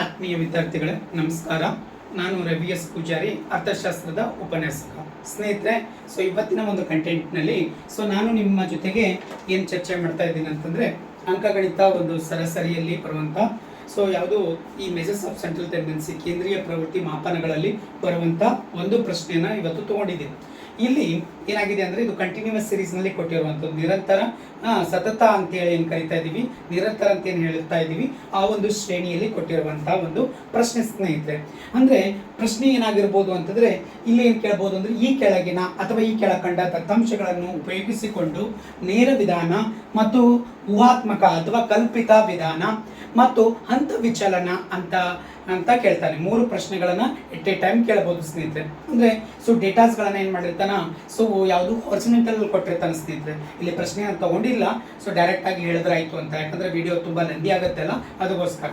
ಆತ್ಮೀಯ ವಿದ್ಯಾರ್ಥಿಗಳೇ, ನಮಸ್ಕಾರ. ನಾನು ರವಿ ಎಸ್ ಪೂಜಾರಿ, ಅರ್ಥಶಾಸ್ತ್ರದ ಉಪನ್ಯಾಸಕ. ಸ್ನೇಹಿತರೆ, ಸೊ ಇವತ್ತಿನ ಒಂದು ಕಂಟೆಂಟ್ನಲ್ಲಿ ಸೊ ನಾನು ನಿಮ್ಮ ಜೊತೆಗೆ ಏನು ಚರ್ಚೆ ಮಾಡ್ತಾ ಇದ್ದೀನಿ ಅಂತಂದರೆ, ಅಂಕಗಣಿತ ಒಂದು ಸರಾಸರಿಯಲ್ಲಿ ಬರುವಂಥ ಸೊ ಯಾವುದು ಈ ಮೆಜರ್ಸ್ ಆಫ್ ಸೆಂಟ್ರಲ್ ಟೆಂಡೆನ್ಸಿ ಕೇಂದ್ರೀಯ ಪ್ರವೃತ್ತಿ ಮಾಪನಗಳಲ್ಲಿ ಬರುವಂಥ ಒಂದು ಪ್ರಶ್ನೆಯನ್ನು ಇವತ್ತು ತಗೊಂಡಿದ್ದೀನಿ. ಇಲ್ಲಿ ಏನಾಗಿದೆ ಅಂದ್ರೆ ಇದು ಕಂಟಿನ್ಯೂಸ್ ಸೀರೀಸ್ನಲ್ಲಿ ಕೊಟ್ಟಿರುವಂಥದ್ದು. ನಿರಂತರ ಸತತ ಅಂತೇಳಿ ಏನ್ ಕರಿತಾ ಇದೀವಿ? ನಿರಂತರ ಅಂತ ಏನು ಹೇಳ್ತಾ ಇದ್ದೀವಿ ಆ ಒಂದು ಶ್ರೇಣಿಯಲ್ಲಿ ಕೊಟ್ಟಿರುವಂತಹ ಒಂದು ಪ್ರಶ್ನೆ ಸ್ನೇಹಿತರೆ. ಅಂದ್ರೆ ಪ್ರಶ್ನೆ ಏನಾಗಿರ್ಬೋದು ಅಂತಂದ್ರೆ ಇಲ್ಲಿ ಏನು ಕೇಳ್ಬೋದು ಅಂದ್ರೆ ಈ ಕೆಳಗಿನ ಅಥವಾ ಈ ಕೆಳಕಂಡ ದತ್ತಾಂಶಗಳನ್ನು ಉಪಯೋಗಿಸಿಕೊಂಡು ನೇರ ವಿಧಾನ ಮತ್ತು ಊಹಾತ್ಮಕ ಅಥವಾ ಕಲ್ಪಿತ ವಿಧಾನ ಮತ್ತು ಹಂತ ವಿಚಲನ ಅಂತ ಅಂತ ಕೇಳ್ತಾನೆ ಮೂರು ಪ್ರಶ್ನೆಗಳನ್ನ ಎಟ್ ಎ ಟೈಮ್ ಕೇಳಬಹುದು ಸ್ನೇಹಿತರೆ. ಅಂದ್ರೆ ಸೊ ಡೇಟಾಸ್ಗಳನ್ನ ಏನ್ ಮಾಡಿರ್ತಾನ? ಸೊ ಯಾವುದು ಒರಿಜಿನಲ್ ಕೊಟ್ಟಿರ್ತಾನೆ ಸ್ನೇಹಿತರೆ ಇಲ್ಲಿ ಪ್ರಶ್ನೆ ನಾನು ತಗೊಂಡಿಲ್ಲ. ಸೊ ಡೈರೆಕ್ಟ್ ಆಗಿ ಹೇಳಿದ್ರಾಯ್ತು ಅಂತ. ಯಾಕಂದ್ರೆ ವಿಡಿಯೋ ತುಂಬಾ ನಂದಿ ಆಗುತ್ತಲ್ಲ ಅದಕ್ಕೋಸ್ಕರ.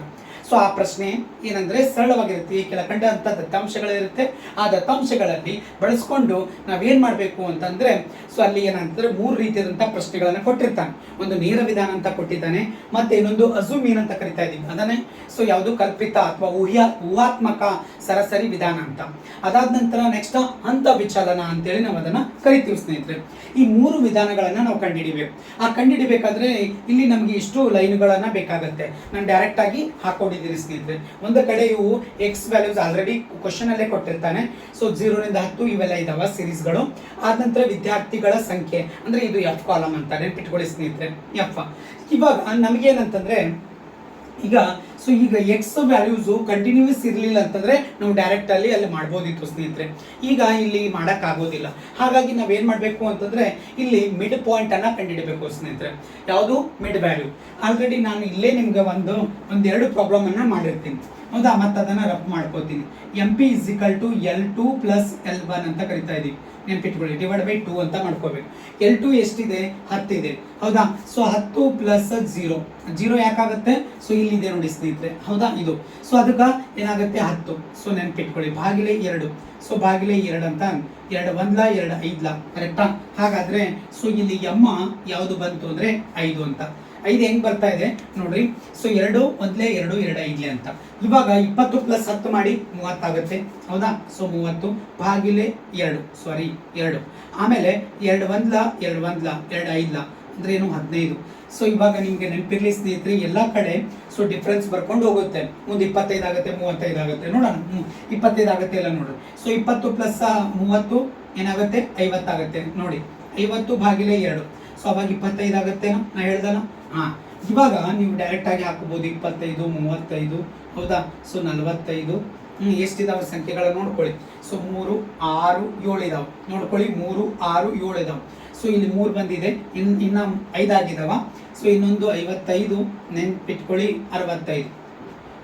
ಸೊ ಆ ಪ್ರಶ್ನೆ ಏನಂದ್ರೆ ಸರಳವಾಗಿರುತ್ತೆ. ಈ ಕೆಳಕಂಡ ಅಂತ ದತ್ತಾಂಶಗಳಿರುತ್ತೆ. ಆ ದತ್ತಾಂಶಗಳಲ್ಲಿ ಬಳಸ್ಕೊಂಡು ನಾವೇನ್ ಮಾಡಬೇಕು ಅಂತಂದ್ರೆ, ಸೊ ಅಲ್ಲಿ ಏನಂತಂದ್ರೆ ಮೂರು ರೀತಿಯಾದಂತಹ ಪ್ರಶ್ನೆಗಳನ್ನ ಕೊಟ್ಟಿರ್ತಾನೆ. ಒಂದು ನೇರ ವಿಧಾನ ಅಂತ ಕೊಟ್ಟಿದ್ದಾನೆ, ಮತ್ತೆ ಇನ್ನೊಂದು ಅಜುಮೀನ್ ಅಂತ ಕರಿತಾ ಇದೀವಿ ಅದನ್ನೇ, ಸೊ ಯಾವುದು ಕಲ್ಪಿತ ಅಥವಾ ಊಹ್ಯ, ಊಹಾತ್ಮಕ, ಸರಾಸರಿ ವಿಧಾನ ಅಂತ. ಅದಾದ ನಂತರ ನೆಕ್ಸ್ಟ್ ಹಂತ ವಿಚಲನ ಅಂತೇಳಿ ನಾವು ಅದನ್ನ ಕರಿತೀವಿ ಸ್ನೇಹಿತರೆ. ಈ ಮೂರು ವಿಧಾನಗಳನ್ನ ನಾವು ಕಂಡುಹಿಡಿಬೇಕು ಆ ಕಂಡುಹಿಡಿಬೇಕಾದ್ರೆ ಇಲ್ಲಿ ನಮಗೆ ಇಷ್ಟು ಲೈನ್ಗಳನ್ನ ಬೇಕಾಗುತ್ತೆ. ನಾನು ಡೈರೆಕ್ಟ್ ಆಗಿ ಹಾಕೊಂಡಿದ್ದೀನಿ ಸ್ನೇಹಿತರೆ ಒಂದು ಕಡೆ ಇವು ಎಕ್ಸ್ ವ್ಯಾಲ್ಯೂಸ್ ಆಲ್ರೆಡಿ ಕ್ವಶನ್ ಅಲ್ಲೇ ಕೊಟ್ಟಿರ್ತಾನೆ. ಸೊ ಜೀರೋನಿಂದ ಹತ್ತು ಇವೆಲ್ಲ ಇದಾವ ಸೀರೀಸ್ಗಳು ಆದ ನಂತರ ವಿದ್ಯಾರ್ಥಿಗಳ ಸಂಖ್ಯೆ. ಅಂದ್ರೆ ಇದು ಎಫ್ ಕಾಲಮ್ ಅಂತ ನೆನ್ಪಿಟ್ಕೊಳ್ಳಿ ಸ್ನೇಹಿತರೆ ಎಫ್ ಇವಾಗ ನಮಗೇನಂತಂದ್ರೆ ಈಗ ಸೊ ಈಗ ಎಕ್ಸ್ ವ್ಯಾಲ್ಯೂಸು ಕಂಟಿನ್ಯೂಸ್ ಇರಲಿಲ್ಲ ಅಂತಂದ್ರೆ ನಾವು ಡೈರೆಕ್ಟ್ ಅಲ್ಲಿ ಮಾಡ್ಬೋದಿತ್ತು ಸ್ನೇಹಿತರೆ ಈಗ ಇಲ್ಲಿ ಮಾಡೋಕ್ಕಾಗೋದಿಲ್ಲ. ಹಾಗಾಗಿ ನಾವೇನು ಮಾಡಬೇಕು ಅಂತಂದ್ರೆ ಇಲ್ಲಿ ಮಿಡ್ ಪಾಯಿಂಟ್ ಅನ್ನ ಕಂಡುಹಿಡಬೇಕು ಸ್ನೇಹಿತರೆ ಯಾವುದು? ಮಿಡ್ ವ್ಯಾಲ್ಯೂ ಆಲ್ರೆಡಿ ನಾನು ಇಲ್ಲೇ ನಿಮ್ಗೆ ಒಂದು, ಒಂದೆರಡು ಪ್ರಾಬ್ಲಮ್ ಅನ್ನ ಮಾಡಿರ್ತೀನಿ. ಹೌದಾ? ಮತ್ತೆ ಅದನ್ನ ರಫ್ ಮಾಡ್ಕೋತೀನಿ M P is two L two plus L one ಅಂತ ಕರಿತಾ ಇದೀವಿ. ನೆನ್ಪಿಟ್ಕೊಳ್ಳಿ ಡಿವೈಡ್ ಬೈ ಟೂ ಅಂತ ಮಾಡ್ಕೋಬೇಕು. ಎಲ್ ಟು ಎಷ್ಟಿದೆ? ಹತ್ತಿದೆ. ಹೌದಾ? ಸೊ ಹತ್ತು ಪ್ಲಸ್ ಜೀರೋ ಜೀರೋ ಯಾಕಾಗುತ್ತೆ? ಸೊ ಇಲ್ಲಿದೆ ನೋಡಿ ಸ್ನೇಹಿತರೆ. ಹೌದಾ? ಇದು. ಸೊ ಅದಕ್ಕೆ ಏನಾಗುತ್ತೆ? ಹತ್ತು. ಸೊ ನೆನ್ಪಿಟ್ಕೊಳ್ಳಿ. ಬಾಗಿಲೆ ಎರಡು. ಸೊ ಬಾಗಿಲೆ ಎರಡು ಅಂತ ಎರಡು ಒಂದ್ಲ, ಎರಡು ಐದ್ಲ. ಕರೆಕ್ಟಾ ಹಾಗಾದ್ರೆ ಸೊ ಇಲ್ಲಿ ಎಮ್ಮ ಯಾವುದು ಬಂತು ಅಂದ್ರೆ ಐದು ಅಂತ. ಐದು ಹೆಂಗ್ ಬರ್ತಾ ಇದೆ ನೋಡ್ರಿ. ಸೊ ಎರಡು ಮೊದಲೇ ಎರಡು ಎರಡು ಐದ್ಲೆ ಅಂತ. ಇವಾಗ ಇಪ್ಪತ್ತು ಪ್ಲಸ್ ಹತ್ತು ಮಾಡಿ ಮೂವತ್ತಾಗುತ್ತೆ. ಹೌದಾ? ಸೊ ಮೂವತ್ತು ಬಾಗಿಲೆ ಎರಡು. ಸಾರಿ ಎರಡು. ಆಮೇಲೆ ಎರಡು ಒಂದ್ಲ ಎರಡು ಒಂದ್ಲ, ಎರಡು ಐದ್ಲ ಅಂದ್ರೆ ಏನು? ಹದಿನೈದು. ಸೊ ಇವಾಗ ನಿಮಗೆ ನೆನಪಿರ್ಲಿ ಸ್ನೇಹಿತರೆ, ಎಲ್ಲ ಕಡೆ ಸೊ ಡಿಫ್ರೆನ್ಸ್ ಬರ್ಕೊಂಡು ಹೋಗುತ್ತೆ. ಮುಂದೆ ಇಪ್ಪತ್ತೈದು ಆಗುತ್ತೆ, ಮೂವತ್ತೈದು ಆಗುತ್ತೆ. ನೋಡೋಣ. ಇಪ್ಪತ್ತೈದು ಆಗುತ್ತೆ ಇಲ್ಲ ನೋಡ್ರಿ. ಸೊ ಇಪ್ಪತ್ತು ಪ್ಲಸ್ ಮೂವತ್ತು ಏನಾಗುತ್ತೆ? ಐವತ್ತಾಗುತ್ತೆ. ನೋಡಿ, ಐವತ್ತು ಬಾಗಿಲೆ ಎರಡು. ಸೊ ಅವಾಗ ಇಪ್ಪತ್ತೈದು ಆಗುತ್ತೆ ನಾ ಹೇಳ್ದನ? ಹಾ. ಇವಾಗ ನೀವು ಡೈರೆಕ್ಟ್ ಆಗಿ ಹಾಕಬಹುದು ಇಪ್ಪತ್ತೈದು, ಮೂವತ್ತೈದು, ಹೌದಾ? ಸೊ ನಲವತ್ತೈದು. ಎಷ್ಟಿದಾವೆ ಸಂಖ್ಯೆಗಳ ನೋಡ್ಕೊಳ್ಳಿ. ಸೊ ಮೂರು, ಆರು ಏಳು ಇದಾವೆ ನೋಡ್ಕೊಳ್ಳಿ, ಮೂರು, ಆರು ಏಳು ಇದಾವೆ ಸೊ ಇಲ್ಲಿ ಮೂರು ಬಂದಿದೆ. ಇನ್, ಇನ್ನ ಐದಾಗಿದಾವ. ಸೊ ಇನ್ನೊಂದು ಐವತ್ತೈದು, ನೆನ್ಪಿಟ್ಕೊಳ್ಳಿ, ಅರವತ್ತೈದು.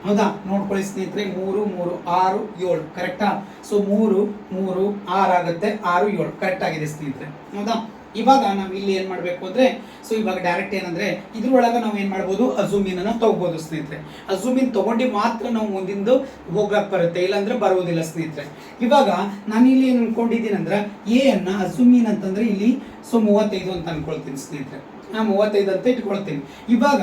ಹೌದಾ? ನೋಡ್ಕೊಳ್ಳಿ ಸ್ನೇಹಿತರೆ, ಮೂರು ಮೂರು, ಆರು, ಏಳು. ಕರೆಕ್ಟಾ ಸೊ ಮೂರು ಮೂರು, ಆರು ಆಗುತ್ತೆ, ಆರು, ಏಳು. ಕರೆಕ್ಟ್ ಆಗಿದೆ ಸ್ನೇಹಿತರೆ. ಹೌದಾ? ಇವಾಗ ನಾವು ಇಲ್ಲಿ ಏನು ಮಾಡಬೇಕು ಅಂದ್ರೆ ಸೊ ಇವಾಗ ಡೈರೆಕ್ಟ್ ಏನಂದ್ರೆ, ಇದ್ರೊಳಗೆ ನಾವು ಏನು ಮಾಡ್ಬೋದು, ಅಜುಮೀನ್ ಅನ್ನ ತಗೋಬಹುದು ಸ್ನೇಹಿತರೆ. ಅಜುಮೀನ್ ತಗೊಂಡಿ ಮಾತ್ರ ನಾವು ಮುಂದಿಂದು ಹೋಗಕ್ಕೆ ಬರುತ್ತೆ, ಇಲ್ಲಾಂದ್ರೆ ಬರುವುದಿಲ್ಲ ಸ್ನೇಹಿತರೆ. ಇವಾಗ ನಾನು ಇಲ್ಲಿ ಏನು ಅನ್ಕೊಂಡಿದ್ದೀನಿ ಅಂದ್ರೆ ಎ ಅನ್ನ ಅಜೂಮಿನ್ ಅಂತಂದ್ರೆ ಇಲ್ಲಿ ಸೊ ಮೂವತ್ತೈದು ಅಂತ ಅನ್ಕೊಳ್ತೀನಿ ಸ್ನೇಹಿತರೆ. ನಾ ಮೂವತ್ತೈದು ಅಂತ ಇಟ್ಕೊಳ್ತೀನಿ. ಇವಾಗ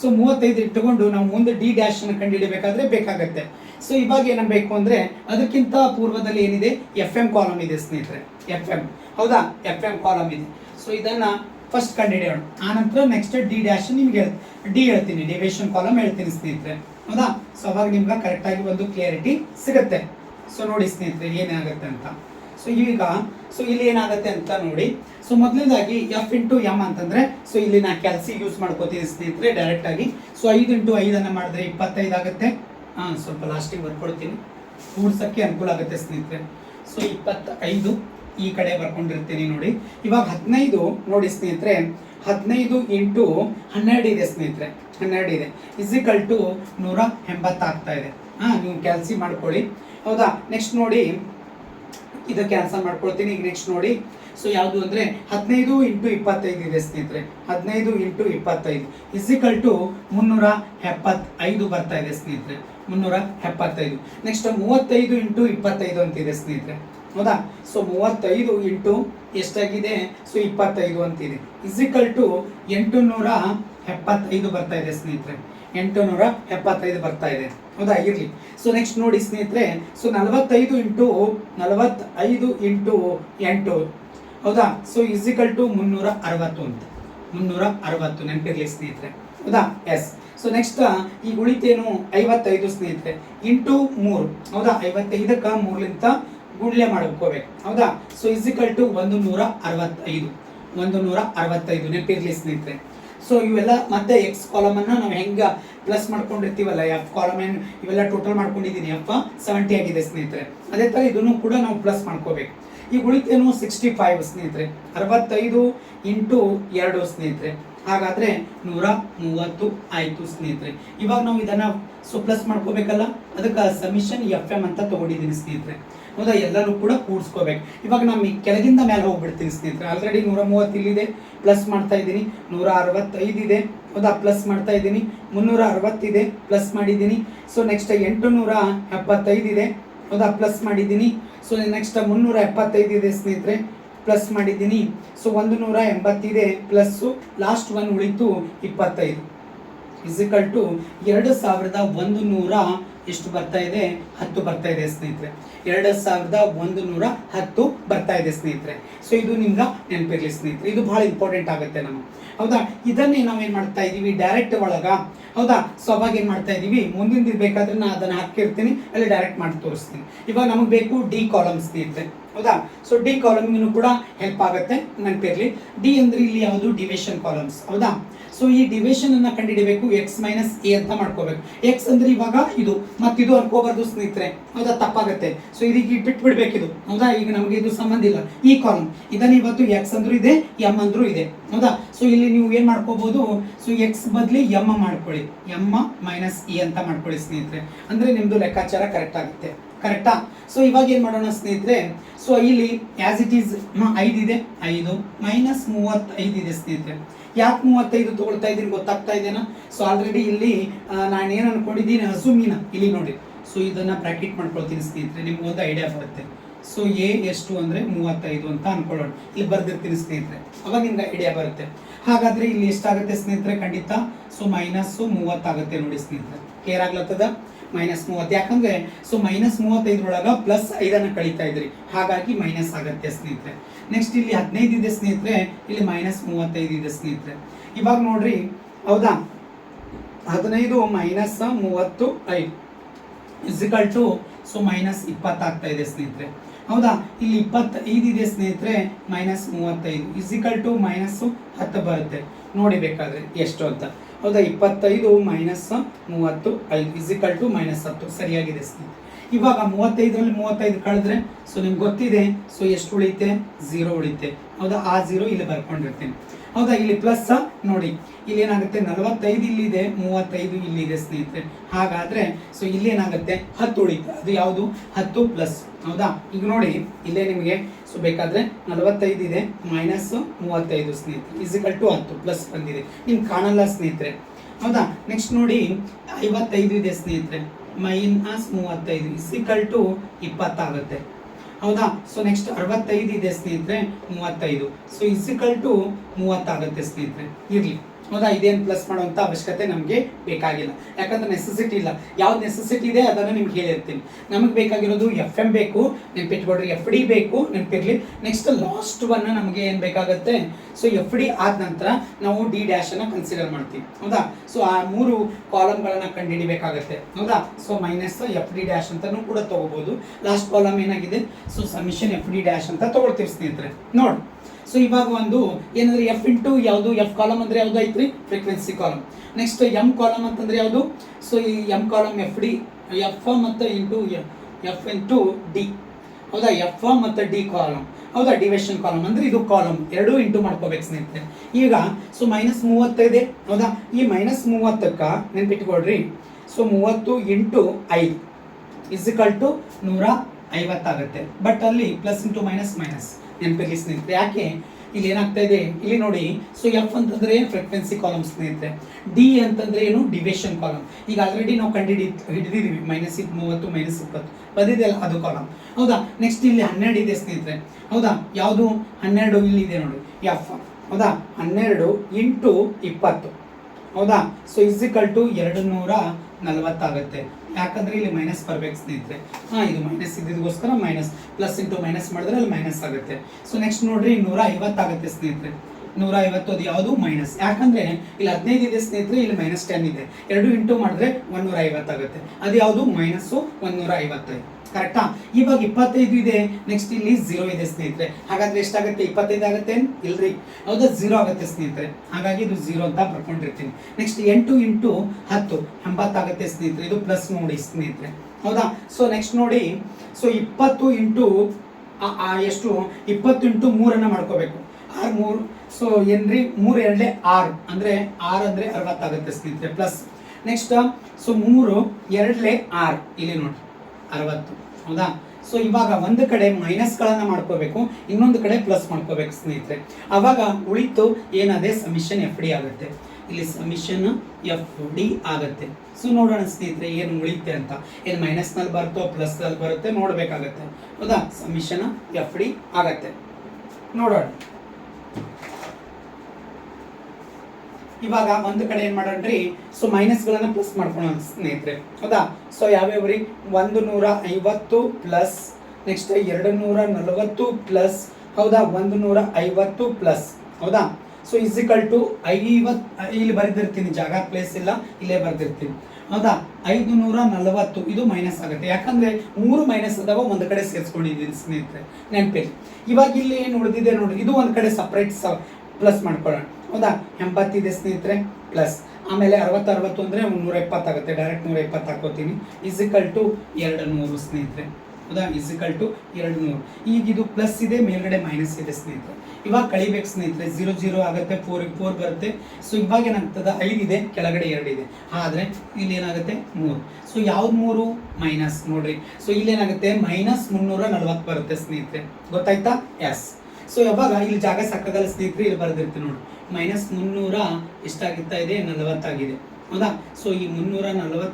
ಸೊ ಮೂವತ್ತೈದು ಇಟ್ಟುಕೊಂಡು ನಾವು ಮುಂದೆ ಡಿ ಡ್ಯಾಶ್ ಅನ್ನು ಕಂಡುಹಿಡಬೇಕಾದ್ರೆ ಬೇಕಾಗತ್ತೆ. ಸೊ ಇವಾಗ ಏನಾಗಬೇಕು ಅಂದ್ರೆ, ಅದಕ್ಕಿಂತ ಪೂರ್ವದಲ್ಲಿ ಏನಿದೆ? ಎಫ್ ಎಂ ಕಾಲಮ್ ಇದೆ ಸ್ನೇಹಿತರೆ. ಎಫ್ ಎಂ ಹೌದಾ? ಎಫ್ ಎಂ ಕಾಲಮ್ ಇದೆ. ಸೊ ಇದನ್ನ ಫಸ್ಟ್ ಕಂಡುಹಿಡಿಯೋಣ. ಆನಂತರ ನೆಕ್ಸ್ಟ್ ಡಿ ಡ್ಯಾಶ್ ನಿಮ್ಗೆ ಡಿ ಹೇಳ್ತೀನಿ ಡಿವೇಶನ್ ಕಾಲಮ್ ಹೇಳ್ತೀನಿ ಸ್ನೇಹಿತರೆ. ಹೌದಾ? ಸೊ ಅವಾಗ ನಿಮ್ಗೆ ಕರೆಕ್ಟಾಗಿ ಒಂದು ಕ್ಲಿಯರಿಟಿ ಸಿಗುತ್ತೆ. ಸೊ ನೋಡಿ ಸ್ನೇಹಿತರೆ ಏನಾಗುತ್ತೆ ಅಂತ. ಸೊ ಈಗ ಸೊ ಇಲ್ಲಿ ಏನಾಗುತ್ತೆ ಅಂತ ನೋಡಿ. ಸೊ ಮೊದಲನೇದಾಗಿ ಎಫ್ ಇಂಟು ಎಂ ಅಂತಂದ್ರೆ ಸೊ ಇಲ್ಲಿ ನಾ ಕ್ಯಾಲ್ಸಿ ಯೂಸ್ ಮಾಡ್ಕೋತೀನಿ ಸ್ನೇಹಿತರೆ ಡೈರೆಕ್ಟ್ ಆಗಿ. ಸೊ ಐದು ಇಂಟು ಐದನ್ನು ಮಾಡಿದ್ರೆ ಇಪ್ಪತ್ತೈದು ಆಗುತ್ತೆ. ಹಾಂ, ಸ್ವಲ್ಪ ಲಾಸ್ಟಿಗೆ ಬರ್ಕೊಡ್ತೀನಿ. ಕೂಡ್ಸೋಕ್ಕೆ ಅನುಕೂಲ ಆಗುತ್ತೆ ಸ್ನೇಹಿತರೆ. ಸೊ ಇಪ್ಪತ್ತೈದು ಈ ಕಡೆ ಬರ್ಕೊಂಡಿರ್ತೀನಿ ನೋಡಿ. ಇವಾಗ ಹದಿನೈದು ನೋಡಿ ಸ್ನೇಹಿತರೆ. ಹದಿನೈದು ಇಂಟು ಹನ್ನೆರಡು ಇದೆ ಸ್ನೇಹಿತರೆ. ಹನ್ನೆರಡು ಇದೆ. ಇಸಿಕಲ್ ಟು ನೂರ ಎಂಬತ್ತಾಗ್ತಾ ಇದೆ. ಹಾಂ, ನೀವು ಕ್ಯಾಲ್ಸಿ ಮಾಡ್ಕೊಳ್ಳಿ. ಹೌದಾ? ನೆಕ್ಸ್ಟ್ ನೋಡಿ. ಇದು ಕ್ಯಾನ್ಸಲ್ ಮಾಡ್ಕೊಳ್ತೀನಿ. ಈಗ ನೆಕ್ಸ್ಟ್ ನೋಡಿ. ಸೊ ಯಾವುದು ಅಂದರೆ ಹದಿನೈದು ಇಂಟು ಇಪ್ಪತ್ತೈದು ಇದೆ ಸ್ನೇಹಿತರೆ. ಹದಿನೈದು ಇಂಟು ಇಪ್ಪತ್ತೈದು. ಇಸಿಕಲ್ ಟು ಮುನ್ನೂರ ಎಪ್ಪತ್ತೈದು ಬರ್ತಾ ಇದೆ ಸ್ನೇಹಿತರೆ. ಮುನ್ನೂರ ಎಪ್ಪತ್ತೈದು. ನೆಕ್ಸ್ಟ್ ಮೂವತ್ತೈದು ಇಂಟು ಇಪ್ಪತ್ತೈದು ಅಂತಿದೆ ಸ್ನೇಹಿತರೆ. ಹೌದಾ? ಸೊ ಮೂವತ್ತೈದು ಇಂಟು ಎಷ್ಟಾಗಿದೆ? ಸೊ ಇಪ್ಪತ್ತೈದು ಅಂತಿದೆ. ಇಸಿಕಲ್ ಟು ಎಂಟು ನೂರ ಎಪ್ಪತ್ತೈದು ಬರ್ತಾ ಇದೆ ಸ್ನೇಹಿತರೆ. ಎಂಟು ನೂರ ಎಪ್ಪತ್ತೈದು ಬರ್ತಾ ಇದೆ. ಹೌದಾ? ಇರಲಿ. ಸೊ ನೆಕ್ಸ್ಟ್ ನೋಡಿ ಸ್ನೇಹಿತರೆ. ಸೊ ನಲವತ್ತೈದು ಇಂಟು ನಲವತ್ತೈದು ಇಂಟು ಎಂಟು. ಹೌದಾ? ಸೊ ಇಸಿಕಲ್ ಟು ಮುನ್ನೂರ ಅರವತ್ತು ಅಂತ. ಮುನ್ನೂರ ಅರವತ್ತು. ನೆನಪಿರ್ಲಿ ಸ್ನೇಹಿತರೆ. ಹೌದಾ? ಎಸ್ ಸೊ ನೆಕ್ಸ್ಟ್ ಈಗ ಉಳಿತೇನು ಐವತ್ತೈದು ಸ್ನೇಹಿತರೆ. ಇಂಟು ಮೂರು. ಹೌದಾ? ಐವತ್ತೈದಕ್ಕೆ ಮೂರ್ಲಿಂತ ಗುಳ್ಳೆ ಮಾಡ್ಕೋಬೇಕು. ಹೌದಾ? ಸೊ ಇಸಿಕಲ್ ಟು ಒಂದು ನೂರ ಅರವತ್ತೈದು. ಒಂದು ನೂರ ಅರವತ್ತೈದು. ನೆನಪಿರ್ಲಿ ಸ್ನೇಹಿತರೆ. ಸೊ ಇವೆಲ್ಲ ಮತ್ತೆ ಎಕ್ಸ್ ಕಾಲಮ್ ಅನ್ನ ನಾವು ಹೆಂಗೆ ಪ್ಲಸ್ ಮಾಡ್ಕೊಂಡಿರ್ತೀವಲ್ಲ ಎಫ್ ಕಾಲಮ್ ಏನ್ ಇವೆಲ್ಲ ಟೋಟಲ್ ಮಾಡ್ಕೊಂಡಿದ್ದೀನಿ ಎಫ್ ಸೆವೆಂಟಿ ಆಗಿದೆ ಸ್ನೇಹಿತರೆ. ಅದೇ ತರ ಇದನ್ನು ಕೂಡ ನಾವು ಪ್ಲಸ್ ಮಾಡ್ಕೋಬೇಕು. ಈಗ ಉಳಿತೇನು ಸಿಕ್ಸ್ಟಿ ಫೈವ್ ಸ್ನೇಹಿತರೆ, ಅರವತ್ತೈದು ಇಂಟು ಎರಡು ಸ್ನೇಹಿತರೆ, ಹಾಗಾದ್ರೆ ನೂರ ಮೂವತ್ತು ಆಯ್ತು ಸ್ನೇಹಿತರೆ. ಇವಾಗ ನಾವು ಇದನ್ನ ಸೊ ಪ್ಲಸ್ ಮಾಡ್ಕೋಬೇಕಲ್ಲ, ಅದಕ್ಕೆ ಸಮಿಷನ್ ಎಫ್ ಎಂ ಅಂತ ತಗೊಂಡಿದ್ದೀನಿ ಸ್ನೇಹಿತರೆ. ಹೌದಾ ಎಲ್ಲರೂ ಕೂಡ ಕೂಡಿಸ್ಕೋಬೇಕು. ಇವಾಗ ನಮ್ಮ ಕೆಳಗಿಂದ ಮೇಲೆ ಹೋಗ್ಬಿಡ್ತೀನಿ ಸ್ನೇಹಿತರೆ. ಆಲ್ರೆಡಿ ನೂರ ಮೂವತ್ತು ಇಲ್ಲಿದೆ ಪ್ಲಸ್ ಮಾಡ್ತಾ ಇದ್ದೀನಿ. ನೂರ ಅರವತ್ತೈದು ಇದೆ, ಹೌದಾ? ಪ್ಲಸ್ ಮಾಡ್ತಾ ಇದ್ದೀನಿ. ಮುನ್ನೂರ ಅರವತ್ತಿದೆ ಪ್ಲಸ್ ಮಾಡಿದ್ದೀನಿ. ಸೊ ನೆಕ್ಸ್ಟ್ ಎಂಟು ನೂರ ಎಪ್ಪತ್ತೈದು ಇದೆ, ಹೌದಾ? ಪ್ಲಸ್ ಮಾಡಿದ್ದೀನಿ. ಸೊ ನೆಕ್ಸ್ಟ್ ಮುನ್ನೂರ ಎಪ್ಪತ್ತೈದು ಇದೆ ಸ್ನೇಹಿತರೆ ಪ್ಲಸ್ ಮಾಡಿದ್ದೀನಿ. ಸೊ ಒಂದು ನೂರ ಎಂಬತ್ತಿದೆ ಪ್ಲಸ್ಸು ಲಾಸ್ಟ್ ಒನ್ ಉಳಿತು ಇಪ್ಪತ್ತೈದು. ಇಸಿಕಲ್ ಟು ಎರಡು ಸಾವಿರದ ಒಂದು ನೂರ ಎಷ್ಟು ಬರ್ತಾ ಇದೆ? ಹತ್ತು ಬರ್ತಾ ಇದೆ ಸ್ನೇಹಿತರೆ. ಎರಡು ಸಾವಿರದ ಒಂದು ನೂರ ಹತ್ತು ಬರ್ತಾ ಇದೆ ಸ್ನೇಹಿತರೆ. ಸೊ ಇದು ನಿಮ್ಗೆ ನೆನಪಿರಲಿ ಸ್ನೇಹಿತರೆ. ಇದು ಬಹಳ ಇಂಪಾರ್ಟೆಂಟ್ ಆಗುತ್ತೆ ನಮ್ಮ ಹೌದಾ? ಇದನ್ನೇ ಏನು ಮಾಡ್ತಾ ಇದೀವಿ? ಡೈರೆಕ್ಟ್ ಒಳಗ. ಹೌದಾ? ಸೊ ಏನ್ ಮಾಡ್ತಾ ಇದೀವಿ? ಮುಂದಿನ ಬೇಕಾದ್ರೆ ನಾನು ಅದನ್ನ ಹಾಕಿರ್ತೀನಿ ಅಲ್ಲಿ ಡೈರೆಕ್ಟ್ ಮಾಡಿ ತೋರಿಸ್ತೀನಿ. ಇವಾಗ ನಮಗೆ ಬೇಕು ಡಿ ಕಾಲಮ್ ಸ್ನೇಹಿತರೆ. ಹೌದಾ? ಸೊ ಡಿ ಕಾಲಮ್ಗೂ ಕೂಡ ಹೆಲ್ಪ್ ಆಗುತ್ತೆ. ನೆನಪಿರಲಿ. ಡಿ ಅಂದ್ರೆ ಇಲ್ಲಿ ಯಾವುದು? ಡಿವಿಷನ್ ಕಾಲಮ್ಸ್ ಹೌದಾ? ಸೊ ಈ ಡಿವಿಷನ್ ಅನ್ನ ಕಂಡುಹಿಡಬೇಕು ಎಕ್ಸ್ ಮೈನಸ್ ಎ ಅಂತ ಮಾಡ್ಕೋಬೇಕು. ಎಕ್ಸ್ ಅಂದ್ರೆ ಇವಾಗ ಇದು. ಮತ್ತಿದು ಅನ್ಕೋಬಾರ್ದು ಸ್ನೇಹಿತರೆ. ಹೌದಾ ತಪ್ಪಾಗುತ್ತೆ. ಸೊ ಇದೀಗ ಬಿಟ್ಟು ಬಿಡ್ಬೇಕಿದು ಹೌದಾ? ಈಗ ನಮಗೆ ಇದು ಸಂಬಂಧ ಇಲ್ಲ. ಈ ಕಾಲಮ್ ಇದನ್ನ ಇವತ್ತು ಎಕ್ಸ್ ಅಂದ್ರೂ ಇದೆ ಎಂ ಅಂದ್ರೂ ಇದೆ. ಹೌದಾ? ಸೊ ಇಲ್ಲಿ ನೀವು ಏನ್ ಮಾಡ್ಕೋಬಹುದು ಸೊ ಎಕ್ಸ್ ಬದ್ಲಿ ಎಂ ಮಾಡ್ಕೊಳ್ಳಿ. ಎಂ ಮೈನಸ್ ಇ ಅಂತ ಮಾಡ್ಕೊಳ್ಳಿ ಸ್ನೇಹಿತರೆ. ಅಂದ್ರೆ ನಿಮ್ದು ಲೆಕ್ಕಾಚಾರ ಕರೆಕ್ಟ್ ಆಗುತ್ತೆ. ಕರೆಕ್ಟಾ ಸೊ ಇವಾಗ ಏನ್ ಮಾಡೋಣ ಸ್ನೇಹಿತರೆ? ಸೊ ಇಲ್ಲಿ ಆಸ್ ಇಟ್ ಈಸ್ ಐದು ಇದೆ. ಐದು ಮೈನಸ್ ಮೂವತ್ತೈದು ಇದೆ ಸ್ನೇಹಿತರೆ. ಯಾಕೆ ಮೂವತ್ತೈದು ತಗೊಳ್ತಾ ಇದ್ದೀನಿ ಗೊತ್ತಾಗ್ತಾ ಇದೆಯಾ ಸೊ ಆಲ್ರೆಡಿ ಇಲ್ಲಿ ಆ, ನಾನು ಏನು ಅನ್ಕೊಂಡಿದ್ದೀನಿ ಹಸು ಮೀನ ಇಲ್ಲಿ ನೋಡಿ ಸೊ ಇದನ್ನ ಪ್ರಾಕ್ಟೀಸ್ ಮಾಡ್ಕೊಳ್ತೀನಿ ಸ್ನೇಹಿತರೆ ನಿಮ್ಗೆ ಒಂದು ಐಡಿಯಾ ಬರುತ್ತೆ. ಸೊ ಎ ಎಷ್ಟು ಅಂದ್ರೆ ಮೂವತ್ತೈದು ಅಂತ ಅನ್ಕೊಳ್ಳೋಣ. ಇಲ್ಲಿ ಬರ್ದಿರ್ತೀನಿ ಸ್ನೇಹಿತರೆ. ಅವಾಗ ನಿಮ್ಗೆ ಐಡಿಯಾ ಬರುತ್ತೆ. ಹಾಗಾದ್ರೆ ಇಲ್ಲಿ ಎಷ್ಟಾಗುತ್ತೆ ಸ್ನೇಹಿತರೆ ಖಂಡಿತ? ಸೊ ಮೈನಸ್ ಮೂವತ್ತಾಗುತ್ತೆ ನೋಡಿ ಸ್ನೇಹಿತರೆ. ಕೇರ್ ಆಗ್ಲತ್ತದ? ಮೈನಸ್ ಮೂವತ್ತು. ಯಾಕಂದ್ರೆ ಸೊ ಮೈನಸ್ ಮೂವತ್ತೈದರೊಳಗೆ ಪ್ಲಸ್ ಐದನ್ನು ಕಳೀತಾ ಇದ್ರಿ. ಹಾಗಾಗಿ ಮೈನಸ್ ಆಗತ್ತೆ ಸ್ನೇಹಿತರೆ. ನೆಕ್ಸ್ಟ್ ಇಲ್ಲಿ ಹದಿನೈದು ಇದೆ ಸ್ನೇಹಿತರೆ, ಇಲ್ಲಿ ಮೈನಸ್ ಮೂವತ್ತೈದು ಇದೆ ಸ್ನೇಹಿತರೆ. ಇವಾಗ ನೋಡ್ರಿ, ಹೌದಾ? ಹದಿನೈದು ಮೈನಸ್ ಮೂವತ್ತು ಐದು. Is equal to so minus ಇಪ್ಪತ್ತಾಗ್ತಾ ಇದೆ ಸ್ನೇಹಿತರೆ. ಹೌದಾ? ಇಲ್ಲಿ ಇಪ್ಪತ್ತೈದು ಇದೆ ಸ್ನೇಹಿತರೆ ಮೈನಸ್ ಮೂವತ್ತೈದು. ಇಸಿಕಲ್ ಟು ಮೈನಸ್ ಹತ್ತು ಬರುತ್ತೆ. ನೋಡಿ ಬೇಕಾದ್ರೆ ಎಷ್ಟು ಅಂತ. ಹೌದಾ? ಇಪ್ಪತ್ತೈದು ಮೈನಸ್ ಮೂವತ್ತು, ಐದು. ಇಸಿಕಲ್ ಟು ಮೈನಸ್ ಹತ್ತು. ಸರಿಯಾಗಿದೆ ಸ್ನೇಹಿತರೆ. ಇವಾಗ ಮೂವತ್ತೈದರಲ್ಲಿ ಮೂವತ್ತೈದು ಕಳೆದ್ರೆ ಸೊ ನಿಮ್ಗೆ ಗೊತ್ತಿದೆ ಸೊ ಎಷ್ಟು ಉಳಿತೆ ಝೀರೋ ಉಳಿತೆ ಹೌದಾ? ಆ ಝೀರೋ ಇಲ್ಲಿ ಬರ್ಕೊಂಡಿರ್ತೀನಿ. ಹೌದಾ ಇಲ್ಲಿ ಪ್ಲಸ್ ನೋಡಿ ಇಲ್ಲಿ ಏನಾಗುತ್ತೆ ನಲವತ್ತೈದು ಇಲ್ಲಿದೆ, ಮೂವತ್ತೈದು ಇಲ್ಲಿದೆ ಸ್ನೇಹಿತರೆ. ಹಾಗಾದ್ರೆ ಸೊ ಇಲ್ಲಿ ಏನಾಗುತ್ತೆ ಹತ್ತು ಉಳಿತು ಅದು ಯಾವುದು? ಹತ್ತು ಪ್ಲಸ್ ಹೌದಾ? ಈಗ ನೋಡಿ, ಇಲ್ಲೇ ನಿಮಗೆ ಸೊ ಬೇಕಾದ್ರೆ ನಲವತ್ತೈದು ಇದೆ ಮೈನಸ್ ಮೂವತ್ತೈದು ಸ್ನೇಹಿತರೆ. ಇಸಿಕಲ್ ಟು ಹತ್ತು ಪ್ಲಸ್ ಬಂದಿದೆ. ನಿಮ್ಗೆ ಕಾಣಲ್ಲ ಸ್ನೇಹಿತರೆ. ಹೌದಾ? ನೆಕ್ಸ್ಟ್ ನೋಡಿ, ಐವತ್ತೈದು ಇದೆ ಸ್ನೇಹಿತರೆ. ಮೈನಸ್ ಮೂವತ್ತೈದು ಇಸಿಕಲ್ ಟು ಇಪ್ಪತ್ತಾಗುತ್ತೆ. ಹೌದಾ? ಸೊ ನೆಕ್ಸ್ಟ್ ಅರವತ್ತೈದು ಇದೆ ಸ್ನೇಹಿತರೆ ಮೂವತ್ತೈದು. ಸೊ ಇಸಿಕಲ್ ಟು ಮೂವತ್ತಾಗುತ್ತೆ ಸ್ನೇಹಿತರೆ. ಇರ್ಲಿ. ಹೌದಾ ಇದೇನು ಪ್ಲಸ್ ಮಾಡುವಂಥ ಅವಶ್ಯಕತೆ ನಮಗೆ ಬೇಕಾಗಿಲ್ಲ. ಯಾಕಂದ್ರೆ ನೆಸೆಸಿಟಿ ಇಲ್ಲ. ಯಾವ್ದು ನೆಸೆಸಿಟಿ ಇದೆ ಅದನ್ನು ನಿಮ್ಗೆ ಹೇಳಿರ್ತೀನಿ. ನಮಗೆ ಬೇಕಾಗಿರೋದು ಎಫ್ ಎಂ ಬೇಕು ನೆನ್ಪಿಟ್ಕೊಡ್ರಿ ಎಫ್ ಡಿ ಬೇಕು, ನೆನಪಿರ್ಲಿ. ನೆಕ್ಸ್ಟ್ ಲಾಸ್ಟ್ ಒನ್ ನಮಗೆ ಏನು ಬೇಕಾಗುತ್ತೆ? ಸೊ ಎಫ್ ಡಿ ಆದ ನಂತರ ನಾವು ಡಿ ಡ್ಯಾಶ್ ಅನ್ನ ಕನ್ಸಿಡರ್ ಮಾಡ್ತೀವಿ. ಹೌದಾ? ಸೊ ಆ ಮೂರು ಕಾಲಮ್ಗಳನ್ನು ಕಂಡುಹಿಡಿಬೇಕಾಗತ್ತೆ. ಹೌದಾ? So minus F D dash ಅಂತಲೂ ಕೂಡ ತಗೋಬಹುದು ಲಾಸ್ಟ್ ಕಾಲಮ್ ಏನಾಗಿದೆ? So summation F D dash ಅಂತ ತಗೊಳ್ತೀವಿ ಸ್ನೇಹಿತರೆ. ನೋಡಿ. ಸೊ ಇವಾಗ ಒಂದು ಏನಂದ್ರೆ ಎಫ್ ಇಂಟು ಯಾವುದು? ಎಫ್ ಕಾಲಮ್ ಅಂದ್ರೆ ಯಾವ್ದು ಐತ್ರಿ? Frequency column next M column ಅಂತಂದ್ರೆ ಯಾವುದು? ಸೊ ಈ M column F D F ಮತ್ತು ಇಂಟು ಎಫ್ ಇಂಟು ಡಿ ಹೌದಾ? ಎಫ್ ಮತ್ತು ಡಿ ಕಾಲಮ್ ಹೌದಾ? ಡಿವಿಷನ್ ಕಾಲಮ್ ಅಂದ್ರೆ ಇದು ಕಾಲಮ್ ಎರಡು ಇಂಟು ಮಾಡ್ಕೋಬೇಕು ಸ್ನೇಹಿತರೆ. ಈಗ ಸೊ ಮೈನಸ್ ಮೂವತ್ತೈದೆ ಹೌದಾ? ಈ ಮೈನಸ್ ಮೂವತ್ತಕ್ಕ ನೆನ್ಪಿಟ್ಕೊಳ್ರಿ. ಸೊ ಮೂವತ್ತು ಇಂಟು ಐದು ಇಸಿಕಲ್ ಟು ನೂರ ಐವತ್ತಾಗುತ್ತೆ ಬಟ್ ಅಲ್ಲಿ ಪ್ಲಸ್ ಇಂಟು ಮೈನಸ್ ಮೈನಸ್ ಸ್ನೇಹಿತರೆ ಯಾಕೆ? ಇಲ್ಲಿ ಏನಾಗ್ತಾ ಇದೆ? ಇಲ್ಲಿ ನೋಡಿ ಸೊ ಎಫ್ ಅಂತಂದ್ರೆ ಫ್ರೀಕ್ವೆನ್ಸಿ ಕಾಲಮ್ ಸ್ನೇಹಿತರೆ. ಡಿ ಅಂತಂದ್ರೆ ಏನು? ಡಿವಿಷನ್ ಕಾಲಮ್ ಈಗ ಆಲ್ರೆಡಿ ನಾವು ಕಂಡಿಡಿ ಹಿಡಿದಿದ್ದೀವಿ ಮೈನಸ್ ಇದು ಮೂವತ್ತು ಮೈನಸ್ ಇಪ್ಪತ್ತು ಬಂದಿದೆಯಲ್ಲ ಅದು ಕಾಲಮ್ ಹೌದಾ? ನೆಕ್ಸ್ಟ್ ಇಲ್ಲಿ ಹನ್ನೆರಡು ಇದೆ ಸ್ನೇಹಿತರೆ. ಹೌದಾ? ಯಾವುದು? ಹನ್ನೆರಡು ಇಲ್ಲಿ ಇದೆ ನೋಡಿ. ಎಫ್ ಹೌದಾ? ಹನ್ನೆರಡು ಇಂಟು ಇಪ್ಪತ್ತು. ಹೌದಾ? ಸೊ ಇಸಿಕಲ್ ಟು ಎರಡು ನೂರ ನಲವತ್ತಾಗುತ್ತೆ. ಯಾಕಂದ್ರೆ ಇಲ್ಲಿ ಮೈನಸ್ ಬರ್ಬೇಕು ಸ್ನೇಹಿತರೆ. ಹಾಂ, ಇದು ಮೈನಸ್ ಇದ್ದಿದ್ದಕ್ಕೋಸ್ಕರ ಮೈನಸ್ ಪ್ಲಸ್ ಇಂಟು ಮೈನಸ್ ಮಾಡಿದ್ರೆ ಅಲ್ಲಿ ಮೈನಸ್ ಆಗುತ್ತೆ. ಸೊ ನೆಕ್ಸ್ಟ್ ನೋಡ್ರಿ ನೂರ ಐವತ್ತಾಗುತ್ತೆ ಸ್ನೇಹಿತರೆ. ನೂರ ಐವತ್ತು ಅದು ಯಾವುದು? ಮೈನಸ್ ಯಾಕಂದ್ರೆ ಇಲ್ಲಿ ಹದಿನೈದು ಇದೆ ಸ್ನೇಹಿತರೆ, ಇಲ್ಲಿ ಮೈನಸ್ ಟೆನ್ ಇದೆ. ಎರಡು ಇಂಟು ಮಾಡಿದ್ರೆ ಒಂದೂರ ಐವತ್ತಾಗುತ್ತೆ ಅದು ಯಾವುದು? ಮೈನಸ್ಸು ಒಂದೂರ ಐವತ್ತೈದು ಕರೆಕ್ಟಾ? ಇವಾಗ ಇಪ್ಪತ್ತೈದು ಇದೆ ನೆಕ್ಸ್ಟ್ ಇಲ್ಲಿ ಝೀರೋ ಇದೆ ಸ್ನೇಹಿತರೆ. ಹಾಗಾದ್ರೆ ಎಷ್ಟಾಗುತ್ತೆ? ಇಪ್ಪತ್ತೈದು ಆಗುತ್ತೆ? ಇಲ್ರಿ. ಹೌದಾ? ಝೀರೋ ಆಗುತ್ತೆ ಸ್ನೇಹಿತರೆ. ಹಾಗಾಗಿ ಇದು ಝೀರೋ ಅಂತ ಬರ್ಕೊಂಡಿರ್ತೀನಿ. ನೆಕ್ಸ್ಟ್ ಎಂಟು ಇಂಟು ಹತ್ತು, ಎಂಬತ್ತಾಗುತ್ತೆ ಸ್ನೇಹಿತರೆ. ಇದು ಪ್ಲಸ್ ನೋಡಿ ಸ್ನೇಹಿತರೆ. ಹೌದಾ? ಸೊ ನೆಕ್ಸ್ಟ್ ನೋಡಿ. ಸೊ ಇಪ್ಪತ್ತು ಇಂಟು ಎಷ್ಟು? ಇಪ್ಪತ್ತು ಇಂಟು ಮೂರನ್ನ ಮಾಡ್ಕೋಬೇಕು. ಆರು ಮೂರು ಸೊ ಏನ್ರಿ? ಮೂರು ಎರಡೇ ಆರು. ಅಂದ್ರೆ ಆರು ಅಂದ್ರೆ ಅರವತ್ತಾಗುತ್ತೆ ಸ್ನೇಹಿತರೆ ಪ್ಲಸ್ ನೆಕ್ಸ್ಟ್ ಸೊ ಮೂರು ಎರಡಲೇ ಆರು. ಇಲ್ಲಿ ನೋಡಿ. ಅರವತ್ತು. ಹೌದಾ? ಸೊ ಇವಾಗ ಒಂದು ಕಡೆ ಮೈನಸ್ಗಳನ್ನು ಮಾಡ್ಕೋಬೇಕು, ಇನ್ನೊಂದು ಕಡೆ ಪ್ಲಸ್ ಮಾಡ್ಕೋಬೇಕು ಸ್ನೇಹಿತರೆ. ಅವಾಗ ಉಳಿತು ಏನದೇ ಸಮಿಷನ್ ಎಫ್ ಡಿ ಆಗುತ್ತೆ. ಇಲ್ಲಿ ಸಮಿಷನ್ ಎಫ್ ಡಿ ಆಗುತ್ತೆ. ಸೊ ನೋಡೋಣ ಸ್ನೇಹಿತರೆ, ಏನು ಉಳಿತೆ ಅಂತ. ಏನು ಮೈನಸ್ನಲ್ಲಿ ಬರುತ್ತೋ ಪ್ಲಸ್ನಲ್ಲಿ ಬರುತ್ತೆ, ನೋಡಬೇಕಾಗತ್ತೆ. ಹೌದಾ? ಸಮಿಷನ್ ಎಫ್ ಡಿ ಆಗತ್ತೆ. ನೋಡೋಣ. ಇವಾಗ ಒಂದು ಕಡೆ ಏನ್ ಮಾಡೋಣ್ರಿ? ಸೊ ಮೈನಸ್ಗಳನ್ನು ಪ್ಲಸ್ ಮಾಡ್ಕೊಳ್ಳೋಣ ಸ್ನೇಹಿತರೆ. ಹೌದಾ? ಸೊ ಯಾವ್ಯಾವ್ರಿ? ಒಂದು ನೂರ ಐವತ್ತು ಪ್ಲಸ್ ನೆಕ್ಸ್ಟ್ ಎರಡು ನೂರ ನಲವತ್ತು ಪ್ಲಸ್ ಹೌದಾ? ಒಂದು ನೂರ ಐವತ್ತು ಪ್ಲಸ್ ಹೌದಾ? ಸೊ ಇಸಿಕಲ್ ಟು ಐವತ್, ಇಲ್ಲಿ ಬರೆದಿರ್ತೀನಿ, ಜಾಗ ಪ್ಲೇಸ್ ಇಲ್ಲ, ಇಲ್ಲೇ ಬರೆದಿರ್ತೀನಿ. ಹೌದಾ? ಐದು ನೂರ ನಲವತ್ತು, ಇದು ಮೈನಸ್ ಆಗುತ್ತೆ. ಯಾಕಂದ್ರೆ ಮೂರು ಮೈನಸ್ ಅದಾವ ಒಂದು ಕಡೆ ಸೇರಿಸ್ಕೊಂಡಿದ್ದೀನಿ ಸ್ನೇಹಿತರೆ. ನೆನಪಿರಿ. ಇವಾಗ ಇಲ್ಲಿ ಏನು ಉಳಿದಿದೆ ನೋಡಿ ಇದು ಒಂದು ಕಡೆ ಸಪ್ರೇಟ್ ಪ್ಲಸ್ ಮಾಡ್ಕೊಳ್ಳೋಣ. ಹೌದಾ? ಎಂಬತ್ತಿದೆ ಸ್ನೇಹಿತರೆ ಪ್ಲಸ್ ಆಮೇಲೆ ಅರವತ್ತು ಅರವತ್ತು ಅಂದರೆ ನೂರ ಎಪ್ಪತ್ತಾಗುತ್ತೆ ಡೈರೆಕ್ಟ್ ನೂರ ಎಪ್ಪತ್ತು ಹಾಕೋತೀನಿ. ಇಸಿಕಲ್ ಟು ಎರಡು ನೂರು ಸ್ನೇಹಿತರೆ. ಹೌದಾ? ಇಸಿಕಲ್ ಟು ಎರಡು ನೂರು ಈಗ ಇದು ಪ್ಲಸ್ ಇದೆ, ಮೇಲ್ಗಡೆ ಮೈನಸ್ ಇದೆ ಸ್ನೇಹಿತರೆ. ಇವಾಗ ಕಳಿಬೇಕು ಸ್ನೇಹಿತರೆ ಜೀರೋ ಜೀರೋ ಆಗುತ್ತೆ ಫೋರ್ ಫೋರ್ ಬರುತ್ತೆ. ಸೊ ಇವಾಗ ಏನಾಗ್ತದೆ ಐದು ಇದೆ, ಕೆಳಗಡೆ ಎರಡು ಇದೆ. ಆದರೆ, ಇಲ್ಲಿ ಏನಾಗುತ್ತೆ? ಮೂರು. ಸೊ ಯಾವ್ದು ಮೂರು? ಮೈನಸ್ ನೋಡ್ರಿ. ಸೊ ಇಲ್ಲಿ ಏನಾಗುತ್ತೆ? ಮೈನಸ್ ಮುನ್ನೂರ ನಲ್ವತ್ತು ಬರುತ್ತೆ ಸ್ನೇಹಿತರೆ. ಗೊತ್ತಾಯ್ತಾ? ಎಸ್ ಸೊ ಯಾವಾಗ? ಇಲ್ಲಿ ಜಾಗ ಸಾಕಾಗಲ್ಲ ಸ್ನೇಹಿತರೆ, ಇಲ್ಲಿ ಬರೆದಿರ್ತೀನಿ ನೋಡಿ. ಮೈನಸ್ ಮುನ್ನೂರ ಎಷ್ಟಾಗುತ್ತಾ ಇದೆ? ನಲವತ್ತಾಗಿದೆ. ಹೌದಾ? ಸೊ ಈ ಮುನ್ನೂರ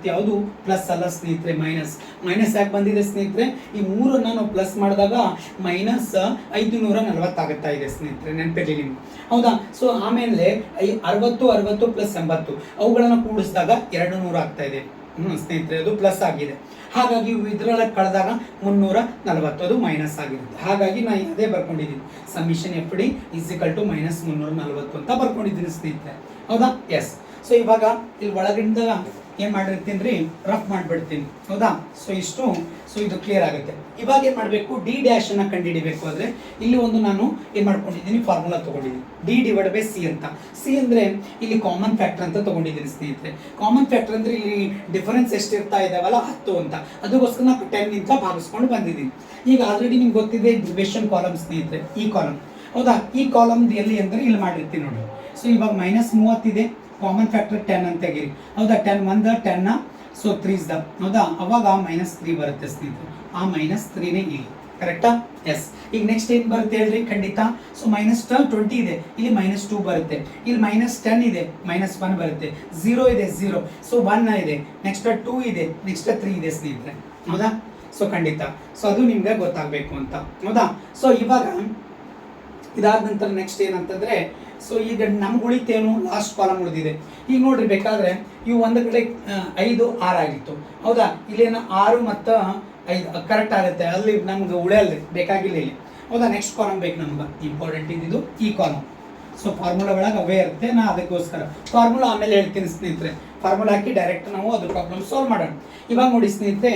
ಯಾವುದು? ಪ್ಲಸ್ ಅಲ್ಲ ಸ್ನೇಹಿತರೆ ಮೈನಸ್ ಮೈನಸ್ ಯಾಕೆ ಬಂದಿದೆ ಸ್ನೇಹಿತರೆ? ಈ ಮೂರನ್ನ ನಾವು ಪ್ಲಸ್ ಮಾಡಿದಾಗ ಮೈನಸ್ ಐದು ನೂರ ನಲವತ್ತಾಗುತ್ತಾ ಇದೆ ಸ್ನೇಹಿತರೆ ನೆನಪಿರಲಿ ನಿಮ್ಗೆ ಹೌದಾ? ಸೊ ಆಮೇಲೆ ಐ ಅರವತ್ತು ಅರವತ್ತು ಪ್ಲಸ್ ಎಂಬತ್ತು, ಅವುಗಳನ್ನು ಕೂಡಿಸಿದಾಗ ಎರಡು ನೂರ ಆಗ್ತಾ ಇದೆ. ಸ್ನೇಹಿತರೆ, ಅದು ಪ್ಲಸ್ ಆಗಿದೆ. ಹಾಗಾಗಿ ಇದರೊಳಗೆ ಕಳೆದಾಗ ಮುನ್ನೂರ ಅದು ಮೈನಸ್ ಆಗಿರುತ್ತೆ. ಹಾಗಾಗಿ ನಾನು ಅದೇ ಬರ್ಕೊಂಡಿದ್ದೀನಿ. Summation F D is equal to minus ಮುನ್ನೂರ ನಲವತ್ತು ಅಂತ ಬರ್ಕೊಂಡಿದ್ದೀನಿ, ಸ್ನೇಹಿತರೆ. ಹೌದಾ? ಎಸ್ ಸೊ ಇವಾಗ ಇಲ್ಲಿ ಒಳಗಿಂದ ಏನು ಮಾಡಿರ್ತೀನಿ ರೀ ರಫ್ ಮಾಡಿಬಿಡ್ತೀನಿ. ಹೌದಾ? ಸೊ ಇಷ್ಟು. ಸೊ ಇದು ಕ್ಲಿಯರ್ ಆಗುತ್ತೆ. ಇವಾಗ ಏನು ಮಾಡಬೇಕು? ಡಿ ಡ್ಯಾಶ್ ಅನ್ನ ಕಂಡುಹಿಡಿಬೇಕು ಅಂದರೆ ಇಲ್ಲಿ ಒಂದು ನಾನು ಏನು ಮಾಡ್ಕೊಂಡಿದ್ದೀನಿ? ಫಾರ್ಮುಲಾ ತಗೊಂಡಿದ್ದೀನಿ. ಡಿ ಡಿವೈಡ್ ಬೈ ಸಿ ಅಂತ. ಸಿ ಅಂದರೆ ಇಲ್ಲಿ ಕಾಮನ್ ಫ್ಯಾಕ್ಟರ್ ಅಂತ ತಗೊಂಡಿದ್ದೀನಿ, ಸ್ನೇಹಿತರೆ. ಕಾಮನ್ ಫ್ಯಾಕ್ಟರ್ ಅಂದರೆ ಇಲ್ಲಿ ಡಿಫರೆನ್ಸ್ ಎಷ್ಟು ಇರ್ತಾ ಇದಾವಲ್ಲ, ಹತ್ತು ಅಂತ. ಅದಕ್ಕೋಸ್ಕರ ನಾನು ಇಂತ ಭಾಗಿಸ್ಕೊಂಡು ಬಂದಿದ್ದೀನಿ. ಈಗ ಆಲ್ರೆಡಿ ನಿಮ್ಗೆ ಗೊತ್ತಿದೆ ಡಿವಿಷನ್ ಕಾಲಮ್ ಸ್ನೇಹಿತರೆ. ಈ ಕಾಲಮ್ ಹೌದಾ? ಈ ಕಾಲಮ್ ಎಲ್ಲಿ ಅಂದರೆ ಇಲ್ಲಿ ಮಾಡಿರ್ತೀನಿ ನೋಡಿ. ಸೊ ಇವಾಗ ಮೈನಸ್ ಮೂವತ್ತಿದೆ ಕಾಮನ್ ಫ್ಯಾಕ್ಟರ್ ಟೆನ್ ಅಂತ ತೆಗೀರಿ. ಹೌದಾ? ಟೆನ್ ಒಂದ ಟೆನ್ನ ಸೊ ತ್ರೀಸ್ ದ ಹೌದಾ? ಅವಾಗ ಮೈನಸ್ ತ್ರೀ ಬರುತ್ತೆ ಸ್ನೇಹಿತರೆ. ಆ ಮೈನಸ್ ತ್ರೀನೇ ಇಲ್ಲಿ. ಕರೆಕ್ಟಾ ಎಸ್ ಈಗ ನೆಕ್ಸ್ಟ್ ಏನು ಬರುತ್ತೆ ಹೇಳ್ರಿ? ಖಂಡಿತ. ಸೊ ಮೈನಸ್ ಟ್ವೆಂಟಿ ಇದೆ. ಇಲ್ಲಿ ಮೈನಸ್ ಟೂ ಬರುತ್ತೆ. ಇಲ್ಲಿ ಮೈನಸ್ ಟೆನ್ ಇದೆ. ಮೈನಸ್ ಒನ್ ಬರುತ್ತೆ. ಝೀರೋ ಇದೆ ಝೀರೋ ಸೊ ಒನ್ ಇದೆ. ನೆಕ್ಸ್ಟ್ ಟೂ ಇದೆ. ನೆಕ್ಸ್ಟ್ ತ್ರೀ ಇದೆ ಸ್ನೇಹಿತರೆ. ಹೌದಾ? ಸೊ ಖಂಡಿತ. ಸೊ ಅದು ನಿಮ್ಗೆ ಗೊತ್ತಾಗಬೇಕು ಅಂತ. ಹೌದಾ? ಸೊ ಇವಾಗ ಇದಾದ ನಂತರ ನೆಕ್ಸ್ಟ್ ಏನಂತಂದ್ರೆ ಸೊ ಈಗ ನಮ್ಗೆ ಉಳಿತೇನು? ಲಾಸ್ಟ್ ಕಾಲಮ್ ಉಳಿದಿದೆ. ಈಗ ನೋಡ್ರಿ, ಬೇಕಾದ್ರೆ ಇವು ಒಂದು ಕಡೆ ಐದು, ಆರು ಆಗಿತ್ತು. ಹೌದಾ? ಇಲ್ಲೇನು ಆರು ಮತ್ತು ಐದು ಕರೆಕ್ಟ್ ಆಗುತ್ತೆ. ಅಲ್ಲಿ ನಮ್ಗೆ ಉಳಿಯಲ್ಲ ಬೇಕಾಗಿಲ್ಲ ಇಲ್ಲಿ. ಹೌದಾ? ನೆಕ್ಸ್ಟ್ ಕಾಲಮ್ ಬೇಕು ನಮ್ಗೆ. ಇಂಪಾರ್ಟೆಂಟ್ ಇದ್ದಿದ್ದು ಈ ಕಾಲಮ್ ಸೊ ಫಾರ್ಮುಲಾ ಒಳಗೆ ಅವೇ ಇರುತ್ತೆ. ನಾ ಅದಕ್ಕೋಸ್ಕರ. ಫಾರ್ಮುಲಾ ಆಮೇಲೆ ಹೇಳ್ತೀನಿ ಸ್ನೇಹಿತರೆ. ಫಾರ್ಮುಲಾ ಹಾಕಿ ಡೈರೆಕ್ಟ್ ನಾವು ಅದ್ರ ಪ್ರಾಬ್ಲಮ್ ಸಾಲ್ವ್ ಮಾಡೋಣ. ಇವಾಗ ನೋಡಿ ಸ್ನೇಹಿತರೆ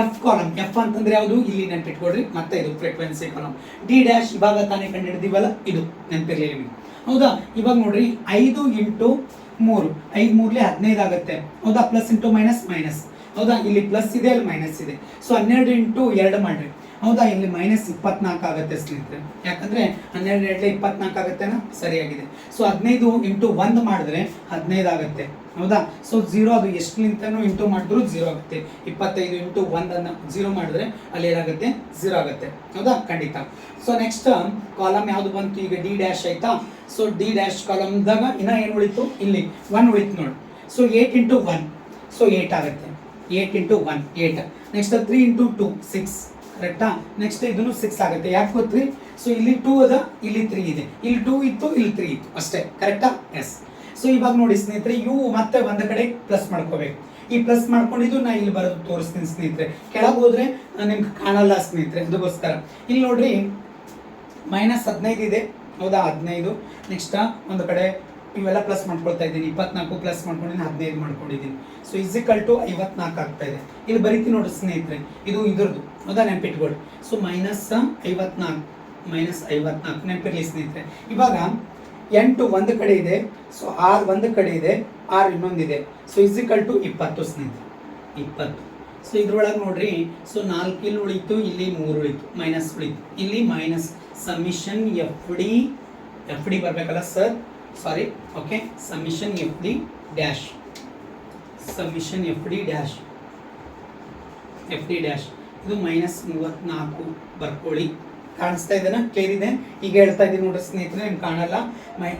ಎಫ್ ಕಾಲಮ್ ಎಫ್ ಅಂತಂದ್ರೆ ಯಾವುದು? ಇಲ್ಲಿ ನೆನ್ಪಿಟ್ಕೊಡ್ರಿ ಮತ್ತೆ ಇದು ಫ್ರೀಕ್ವೆನ್ಸಿ ಕಾಲಮ್ ಡಿ ಡ್ಯಾಶ್ ಇವಾಗ ತಾನೇ ಕಂಡು ಹಿಡಿದಿವಲ್ಲ ಇದು ನೆನಪಿರಲಿ ನಿಮಗೆ. ಹೌದಾ? ಇವಾಗ ನೋಡ್ರಿ, ಐದು ಇಂಟು ಮೂರು. ಐದು ಮೂರ್ಲೆ ಹದಿನೈದು ಆಗುತ್ತೆ. ಹೌದಾ? ಪ್ಲಸ್ ಇಂಟು ಮೈನಸ್ ಮೈನಸ್ ಹೌದಾ? ಇಲ್ಲಿ ಪ್ಲಸ್ ಇದೆ, ಅಲ್ಲಿ ಮೈನಸ್ ಇದೆ. ಸೊ ಹನ್ನೆರಡು ಇಂಟು ಎರಡು ಮಾಡ್ರಿ. ಹೌದಾ, ಇಲ್ಲಿ ಮೈನಸ್ ಇಪ್ಪತ್ನಾಲ್ಕು ಆಗುತ್ತೆ ಸ್ನೇಹಿತರೆ. ಯಾಕಂದ್ರೆ ಹನ್ನೆರಡು ಎರಡಲೆ ಇಪ್ಪತ್ನಾಲ್ಕು ಆಗುತ್ತೆನಾ? ಸರಿಯಾಗಿದೆ. ಸೊ ಹದಿನೈದು ಇಂಟು ಒಂದು ಮಾಡಿದ್ರೆ ಹದಿನೈದು ಆಗುತ್ತೆ. ಹೌದಾ? ಸೊ ಝೀರೋ ಅದು ಎಷ್ಟಲಿಂತನೂ ಇಂಟು ಮಾಡಿದ್ರು ಝೀರೋ ಆಗುತ್ತೆ. ಇಪ್ಪತ್ತೈದು ಇಂಟು ಒಂದನ್ನು ಜೀರೋ ಮಾಡಿದ್ರೆ ಅಲ್ಲಿ ಏನಾಗುತ್ತೆ? ಝೀರೋ ಆಗುತ್ತೆ. ಹೌದಾ? ಖಂಡಿತ. ಸೊ ನೆಕ್ಸ್ಟ್ ಕಾಲಮ್ ಯಾವುದು ಬಂತು? ಈಗ ಡಿ ಡ್ಯಾಶ್ ಆಯ್ತಾ? ಸೊ ಡಿ ಡ್ಯಾಶ್ ಕಾಲಮ್ದಾಗ ಇನ್ನೂ ಏನು ಉಳಿತು? ಇಲ್ಲಿ ಒನ್ ಉಳಿತು ನೋಡಿ. So eight into one so eight ಆಗುತ್ತೆ. Eight into one eight next three into two six ಕರೆಕ್ಟಾ ನೆಕ್ಸ್ಟ್ ಇದನ್ನು ಸಿಕ್ಸ್ ಆಗುತ್ತೆ. ಯಾಕೆ ಗೊತ್ತ್ರಿ? ಸೊ ಇಲ್ಲಿ ಟೂ ಅದ, ಇಲ್ಲಿ ತ್ರೀ ಇದೆ. ಇಲ್ಲಿ ಟೂ ಇತ್ತು, ಇಲ್ಲಿ ತ್ರೀ ಇತ್ತು. ಅಷ್ಟೇ. ಕರೆಕ್ಟಾ ಎಸ್ ಸೊ ಇವಾಗ ನೋಡಿ ಸ್ನೇಹಿತರೆ ಯು ಮತ್ತೆ ಒಂದು ಕಡೆ ಪ್ಲಸ್ ಮಾಡ್ಕೋಬೇಕು. ಈ ಪ್ಲಸ್ ಮಾಡ್ಕೊಂಡಿದ್ದು ನಾ ಇಲ್ಲಿ ಬರೋದು ತೋರಿಸ್ತೀನಿ ಸ್ನೇಹಿತರೆ. ಕೆಳಗೆ ಹೋದ್ರೆ ನಿಮ್ಗೆ ಕಾಣಲ್ಲ ಸ್ನೇಹಿತರೆ. ಅದಕ್ಕೋಸ್ಕರ ಇಲ್ಲಿ ನೋಡ್ರಿ ಮೈನಸ್ ಹದಿನೈದು ಇದೆ. ಹೌದಾ? ಹದಿನೈದು. ನೆಕ್ಸ್ಟ್ ಒಂದು ಕಡೆ ಇವೆಲ್ಲ ಪ್ಲಸ್ ಮಾಡ್ಕೊಳ್ತಾ ಇದ್ದೀನಿ. ಇಪ್ಪತ್ನಾಲ್ಕು ಪ್ಲಸ್ ಮಾಡ್ಕೊಂಡಿದ್ದೀನಿ ಹದಿನೈದು ಮಾಡ್ಕೊಂಡಿದ್ದೀನಿ. ಸೊ ಇಸಿಕಲ್ ಟು ಐವತ್ನಾಲ್ಕು ಆಗ್ತಾ ಇದೆ. ಇಲ್ಲಿ ಬರೀತೀನಿ ನೋಡಿ ಸ್ನೇಹಿತರೆ, ಇದು ಇದ್ರದ್ದು. ಹೌದಾ ನೆನ್ಪಿಟ್ಕೊಳ್ಳಿ. ಸೊ ಮೈನಸ್ ಐವತ್ನಾಲ್ಕು ಮೈನಸ್ ಐವತ್ನಾಲ್ಕು. ನೆನಪಿರಲಿ ಸ್ನೇಹಿತರೆ. ಇವಾಗ ಎಂಟು ಒಂದು ಕಡೆ ಇದೆ. ಸೊ ಆರು ಒಂದು ಕಡೆ ಇದೆ, ಆರು ಇನ್ನೊಂದಿದೆ ಸೊ ಇಸಿಕಲ್ ಟು ಇಪ್ಪತ್ತು ಸ್ನೇಹಿತರೆ. ಇಪ್ಪತ್ತು. ಸೊ ಇದ್ರೊಳಗೆ ನೋಡ್ರಿ. ಸೊ ನಾಲ್ಕು ಇಲ್ಲಿ ಉಳಿತು, ಇಲ್ಲಿ ಮೂರು ಉಳಿತು. ಮೈನಸ್ ಉಳಿತು. ಇಲ್ಲಿ minus summation F D F D ಬರಬೇಕಲ್ಲ sir sorry okay summation F D dash summation F D dash F D dash ಇದು ಮೈನಸ್ ಮೂವತ್ನಾಲ್ಕು ಬರ್ಕೊಳ್ಳಿ ಕಾಣಿಸ್ತಾ ಇದೆನಾ ಕ್ಲಿಯರ್ ಇದೆ? ಈಗ ಹೇಳ್ತಾ ಇದ್ದೀನಿ ನೋಡ್ರಿ ಸ್ನೇಹಿತರೆ, ನಿಮ್ಗೆ ಕಾಣಲ್ಲ. ಮೈ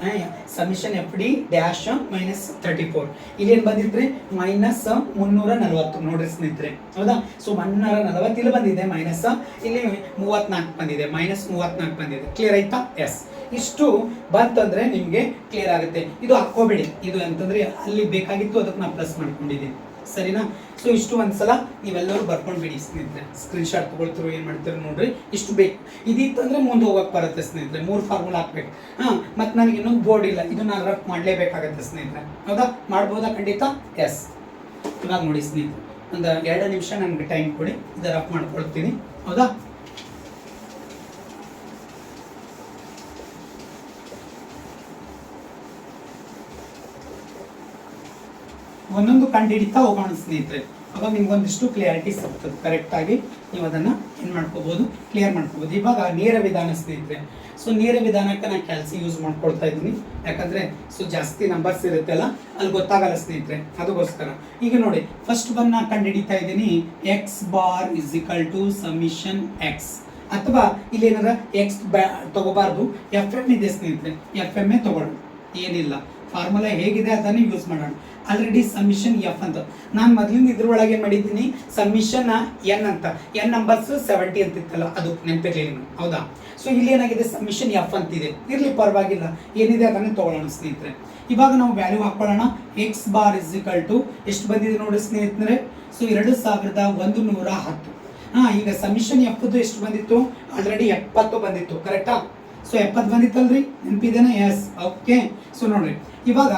summation f d dash minus thirty four ಇಲ್ಲಿ ಏನು ಬಂದಿದ್ರೆ ಮೈನಸ್ ಮುನ್ನೂರ ನಲವತ್ತು. ನೋಡ್ರಿ ಸ್ನೇಹಿತರೆ. ಹೌದಾ? ಸೊ ಮುನ್ನೂರ ನಲವತ್ತು ಇಲ್ಲಿ ಬಂದಿದೆ ಮೈನಸ್ ಇಲ್ಲಿ ಮೂವತ್ನಾಲ್ಕು ಬಂದಿದೆ. ಮೈನಸ್ ಮೂವತ್ನಾಲ್ಕು ಬಂದಿದೆ. ಕ್ಲಿಯರ್ ಆಯ್ತಾ? ಎಸ್ ಇಷ್ಟು ಬಂತಂದ್ರೆ ನಿಮಗೆ ಕ್ಲಿಯರ್ ಆಗುತ್ತೆ. ಇದು ಹಾಕೋಬೇಡಿ ಇದು ಅಂತಂದ್ರೆ ಅಲ್ಲಿ ಬೇಕಾಗಿತ್ತು, ಅದಕ್ಕೆ ನಾನು ಪ್ಲಸ್ ಮಾಡ್ಕೊಂಡಿದ್ದೀನಿ. ಸರಿನಾ? ಸೊ ಇಷ್ಟು ಒಂದ್ಸಲ ನೀವೆಲ್ಲರೂ ಬರ್ಕೊಂಡು ಬಿಡಿ ಸ್ನೇಹಿತರೆ. ಸ್ಕ್ರೀನ್ ಶಾಟ್ ತೊಗೊಳ್ತಿರೋ ಏನು ಮಾಡ್ತೀರೋ ನೋಡ್ರಿ. ಇಷ್ಟು ಬೇಕು. ಇದಿತ್ತಂದ್ರೆ ಮುಂದೆ ಹೋಗಕ್ಕೆ ಬರುತ್ತೆ ಸ್ನೇಹಿತರೆ. ಮೂರು ಫಾರ್ಮುಲಾ ಹಾಕ್ಬೇಕು. ಹಾಂ, ಮತ್ತು ನನಗೆ ಇನ್ನೊಂದು ಬೋರ್ಡ್ ಇಲ್ಲ. ಇದು ನಾನು ರಫ್ ಮಾಡಲೇಬೇಕಾಗತ್ತೆ ಸ್ನೇಹಿತರೆ. ಹೌದಾ? ಮಾಡ್ಬೋದಾ ಖಂಡಿತ? ಎಸ್ ಇವಾಗ ನೋಡಿ ಸ್ನೇಹಿತರೆ. ಒಂದು ಎರಡು ನಿಮಿಷ ನನಗೆ ಟೈಮ್ ಕೊಡಿ. ಇದು ರಫ್ ಮಾಡ್ಕೊಳ್ತೀನಿ. ಹೌದಾ? ಒಂದೊಂದು ಕಂಡು ಹಿಡಿತಾ ಹೋಗೋಣ ಸ್ನೇಹಿತರೆ. ಅವಾಗ ನಿಮ್ಗೊಂದಿಷ್ಟು ಕ್ಲಿಯಾರಿಟಿ ಸಿಗ್ತದೆ. ಕರೆಕ್ಟಾಗಿ ನೀವು ಅದನ್ನು ಏನು ಮಾಡ್ಕೋಬೋದು? ಕ್ಲಿಯರ್ ಮಾಡ್ಕೋಬೋದು. ಇವಾಗ ನೇರ ವಿಧಾನ ಸ್ನೇಹಿತರೆ. ಸೊ ನೇರ ವಿಧಾನಕ್ಕೆ ನಾನು ಕ್ಯಾಲ್ಸಿ ಯೂಸ್ ಮಾಡ್ಕೊಳ್ತಾ ಇದ್ದೀನಿ. ಯಾಕಂದರೆ ಸೊ ಜಾಸ್ತಿ ನಂಬರ್ಸ್ ಇರುತ್ತಲ್ಲ, ಅಲ್ಲಿ ಗೊತ್ತಾಗಲ್ಲ ಸ್ನೇಹಿತರೆ. ಅದಕ್ಕೋಸ್ಕರ. ಈಗ ನೋಡಿ ಫಸ್ಟ್ ಬಂದು ನಾನು ಕಂಡು ಹಿಡಿತಾ ಇದ್ದೀನಿ. X bar is equal to summation x ಅಥವಾ ಇಲ್ಲಿ ಏನಾರ ಎಕ್ಸ್ ಬ್ಯಾ ತಗೋಬಾರ್ದು. ಎಫ್ ಎಂ ಇದೆ ಸ್ನೇಹಿತರೆ. ಎಫ್ ಎಂ ಎ ತಗೊಳ್ಳಿ ಏನಿಲ್ಲ. ಫಾರ್ಮುಲಾ ಹೇಗಿದೆ ಅದನ್ನು ಯೂಸ್ ಮಾಡೋಣ. ಆಲ್ರೆಡಿ ಸಮಿಷನ್ ಎಫ್ ಅಂತ. ನಾನು ಮೊದಲಿಂದ ಇದ್ರೊಳಗೆ ಏನು ಮಾಡಿದ್ದೀನಿ ಸಮಿಷನ್ ಎನ್ ಅಂತ. ಎನ್ ನಂಬರ್ಸ್ ಸೆವೆಂಟಿ ಅಂತ ಇತ್ತಲ್ಲ ಅದು ನೆನಪಿರಲಿಲ್ಲ ಹೌದಾ? ಸೊ ಇಲ್ಲಿ ಏನಾಗಿದೆ? ಸಮಿಷನ್ ಎಫ್ ಅಂತಿದೆ. ಇರಲಿ, ಪರವಾಗಿಲ್ಲ. ಏನಿದೆ ಅದನ್ನು ತಗೊಳ್ಳೋಣ ಸ್ನೇಹಿತರೆ. ಇವಾಗ ನಾವು ವ್ಯಾಲ್ಯೂ ಹಾಕ್ಕೊಳ್ಳೋಣ. X bar is equal to ಎಷ್ಟು ಬಂದಿದೆ ನೋಡಿ ಸ್ನೇಹಿತರೆ? ಸೊ ಎರಡು ಸಾವಿರದ ಒಂದು ನೂರ ಹತ್ತು. ಹಾಂ, ಈಗ ಸಮಿಷನ್ ಎಫ್ದು ಎಷ್ಟು ಬಂದಿತ್ತು? ಆಲ್ರೆಡಿ ಎಪ್ಪತ್ತು ಬಂದಿತ್ತು ಕರೆಕ್ಟಾ ಸೊ ಎಪ್ಪತ್ತು ಬಂದಿತ್ತಲ್ರಿ? ನೆನಪಿದೇನಾ? ಎಸ್ ಓಕೆ ಸೊ ನೋಡ್ರಿ. ಇವಾಗ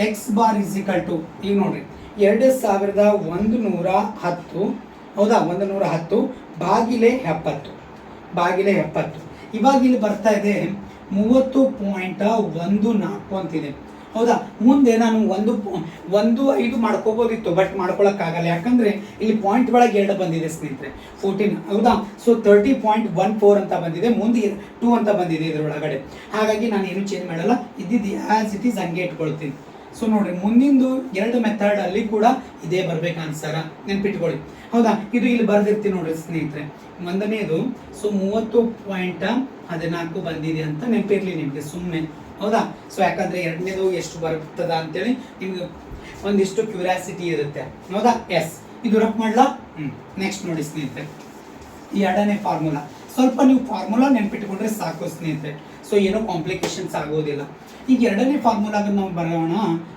ಎಕ್ಸ್ ಬಾರ್ ಇಸ್ ಟು ಈಗ ನೋಡ್ರಿ. ಎರಡು ಸಾವಿರದ ಒಂದು ನೂರ ಹತ್ತು, ಹೌದಾ? ಒಂದು ನೂರ ಹತ್ತು, ಬಾಗಿಲೆ ಎಪ್ಪತ್ತು. ಬಾಗಿಲೆ ಎಪ್ಪತ್ತು. ಇವಾಗ ಇಲ್ಲಿ ಬರ್ತಾ ಇದೆ ಮೂವತ್ತು ಪಾಯಿಂಟ್ ಒಂದು ನಾಲ್ಕು ಅಂತಿದೆ. ಹೌದಾ? ಮುಂದೆ ನಾನು ಒಂದು ಒಂದು ಐದು ಮಾಡ್ಕೋಬೋದಿತ್ತು ಬಟ್ ಮಾಡ್ಕೊಳಕ್ಕಾಗಲ್ಲ. ಯಾಕಂದ್ರೆ ಇಲ್ಲಿ ಪಾಯಿಂಟ್ ಒಳಗೆ ಎರಡು ಬಂದಿದೆ ಸ್ನೇಹಿತರೆ. ಫೋರ್ಟೀನ್ ಹೌದಾ? So thirty point one four ಅಂತ ಬಂದಿದೆ. ಮುಂದೆ ಟೂ ಅಂತ ಬಂದಿದೆ ಇದರೊಳಗಡೆ ಹಾಗಾಗಿ ನಾನು ಏನು ಚೇಂಜ್ ಮಾಡಲ್ಲ. ಇದ್ದಿದ್ದು ಆಸ್ ಇಟ್ ಈಸ್ ಹಂಗೆ ಇಟ್ಕೊಳ್ತೀನಿ. ಸೊ ನೋಡ್ರಿ, ಮುಂದಿಂದು ಎರಡು ಮೆಥಡ್ ಅಲ್ಲಿ ಕೂಡ ಇದೇ ಬರ್ಬೇಕು ಅನ್ಸಾರ ನೆನ್ಪಿಟ್ಕೊಳ್ಳಿ. ಹೌದಾ? ಇದು ಇಲ್ಲಿ ಬರ್ದಿರ್ತೀನಿ ನೋಡ್ರಿ ಸ್ನೇಹಿತರೆ. ಒಂದನೇದು ಸೊ ಮೂವತ್ತು ಪಾಯಿಂಟ್ ಹದಿನಾಲ್ಕು ಬಂದಿದೆ ಅಂತ ನೆನಪಿರ್ಲಿ ನಿಮಗೆ. ಸುಮ್ಮನೆ ಹೌದಾ? ಸೊ ಯಾಕಂದ್ರೆ ಎರಡನೇದು ಎಷ್ಟು ಬರುತ್ತದ ಅಂತೇಳಿ ನಿಮ್ಗೆ ಒಂದಿಷ್ಟು ಕ್ಯೂರಿಯಾಸಿಟಿ ಇರುತ್ತೆ. ಹೌದಾ? ಎಸ್ ಇದು ರಪ್ ಮಾಡ್ಲಾ? ಹ್ಮ್. ನೆಕ್ಸ್ಟ್ ನೋಡಿ ಸ್ನೇಹಿತರೆ. ಈ ಎರಡನೇ ಫಾರ್ಮುಲಾ ಸ್ವಲ್ಪ ನೀವು ಫಾರ್ಮುಲಾ ನೆನ್ಪಿಟ್ಕೊಂಡ್ರೆ ಸಾಕು ಸ್ನೇಹಿತರೆ. ಸೊ ಏನೋ ಕಾಂಪ್ಲಿಕೇಶನ್ಸ್ ಆಗೋದಿಲ್ಲ. ಈಗ ಎರಡನೇ ಫಾರ್ಮುಲಾಗ ನಾವು ಬರೋಣ.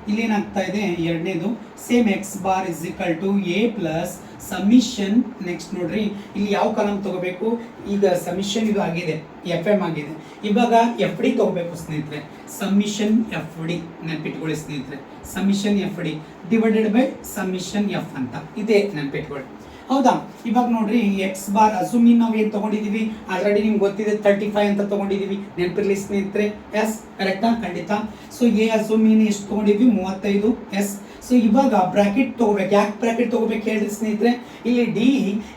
ಇಲ್ಲಿ ಏನಾಗ್ತಾ ಇದೆ? ಎರಡನೇದು same x bar is equal to a plus summation next ನೋಡ್ರಿ, ಇಲ್ಲಿ ಯಾವ ಕಾಲಮ್ ತಗೋಬೇಕು? ಈಗ ಸಮಿಷನ್ ಇದು ಆಗಿದೆ ಎಫ್ ಎಂ ಆಗಿದೆ. ಇವಾಗ ಎಫ್ ಡಿ ತಗೋಬೇಕು ಸ್ನೇಹಿತರೆ. ಸಮಿಷನ್ ಎಫ್ ಡಿ ನೆನ್ಪಿಟ್ಕೊಳ್ಳಿ ಸ್ನೇಹಿತರೆ. Summation f d divided by summation f ಅಂತ. ಇದೇ ನೆನ್ಪಿಟ್ಕೊಳ್ಳಿ. ಹೌದಾ? ಇವಾಗ ನೋಡ್ರಿ ಎಕ್ಸ್ ಬಾರ್ ಅಸುಮಿನ್ ನಾವು ಏನು ತಗೊಂಡಿದೀವಿ? ಆಲ್ರೆಡಿ ನಿಮ್ಗೆ ಗೊತ್ತಿದೆ ತರ್ಟಿ ಫೈವ್ ಅಂತ ತಗೊಂಡಿದೀವಿ. ನೆನ್ಪಿರ್ಲಿ ಸ್ನೇಹಿತರೆ ಎಸ್ ಕರೆಕ್ಟಾ ಖಂಡಿತ. ಸೊ ಎ ಅಸುಮಿನ್ ಎಷ್ಟು ತಗೊಂಡಿದ್ವಿ? ಮೂವತ್ತೈದು ಎಸ್ ಸೊ ಇವಾಗ ಬ್ರಾಕೆಟ್ ತಗೋಬೇಕು. ಯಾಕೆ ಬ್ರಾಕೆಟ್ ತಗೋಬೇಕು ಹೇಳ್ರಿ ಸ್ನೇಹಿತರೆ? ಇಲ್ಲಿ ಡಿ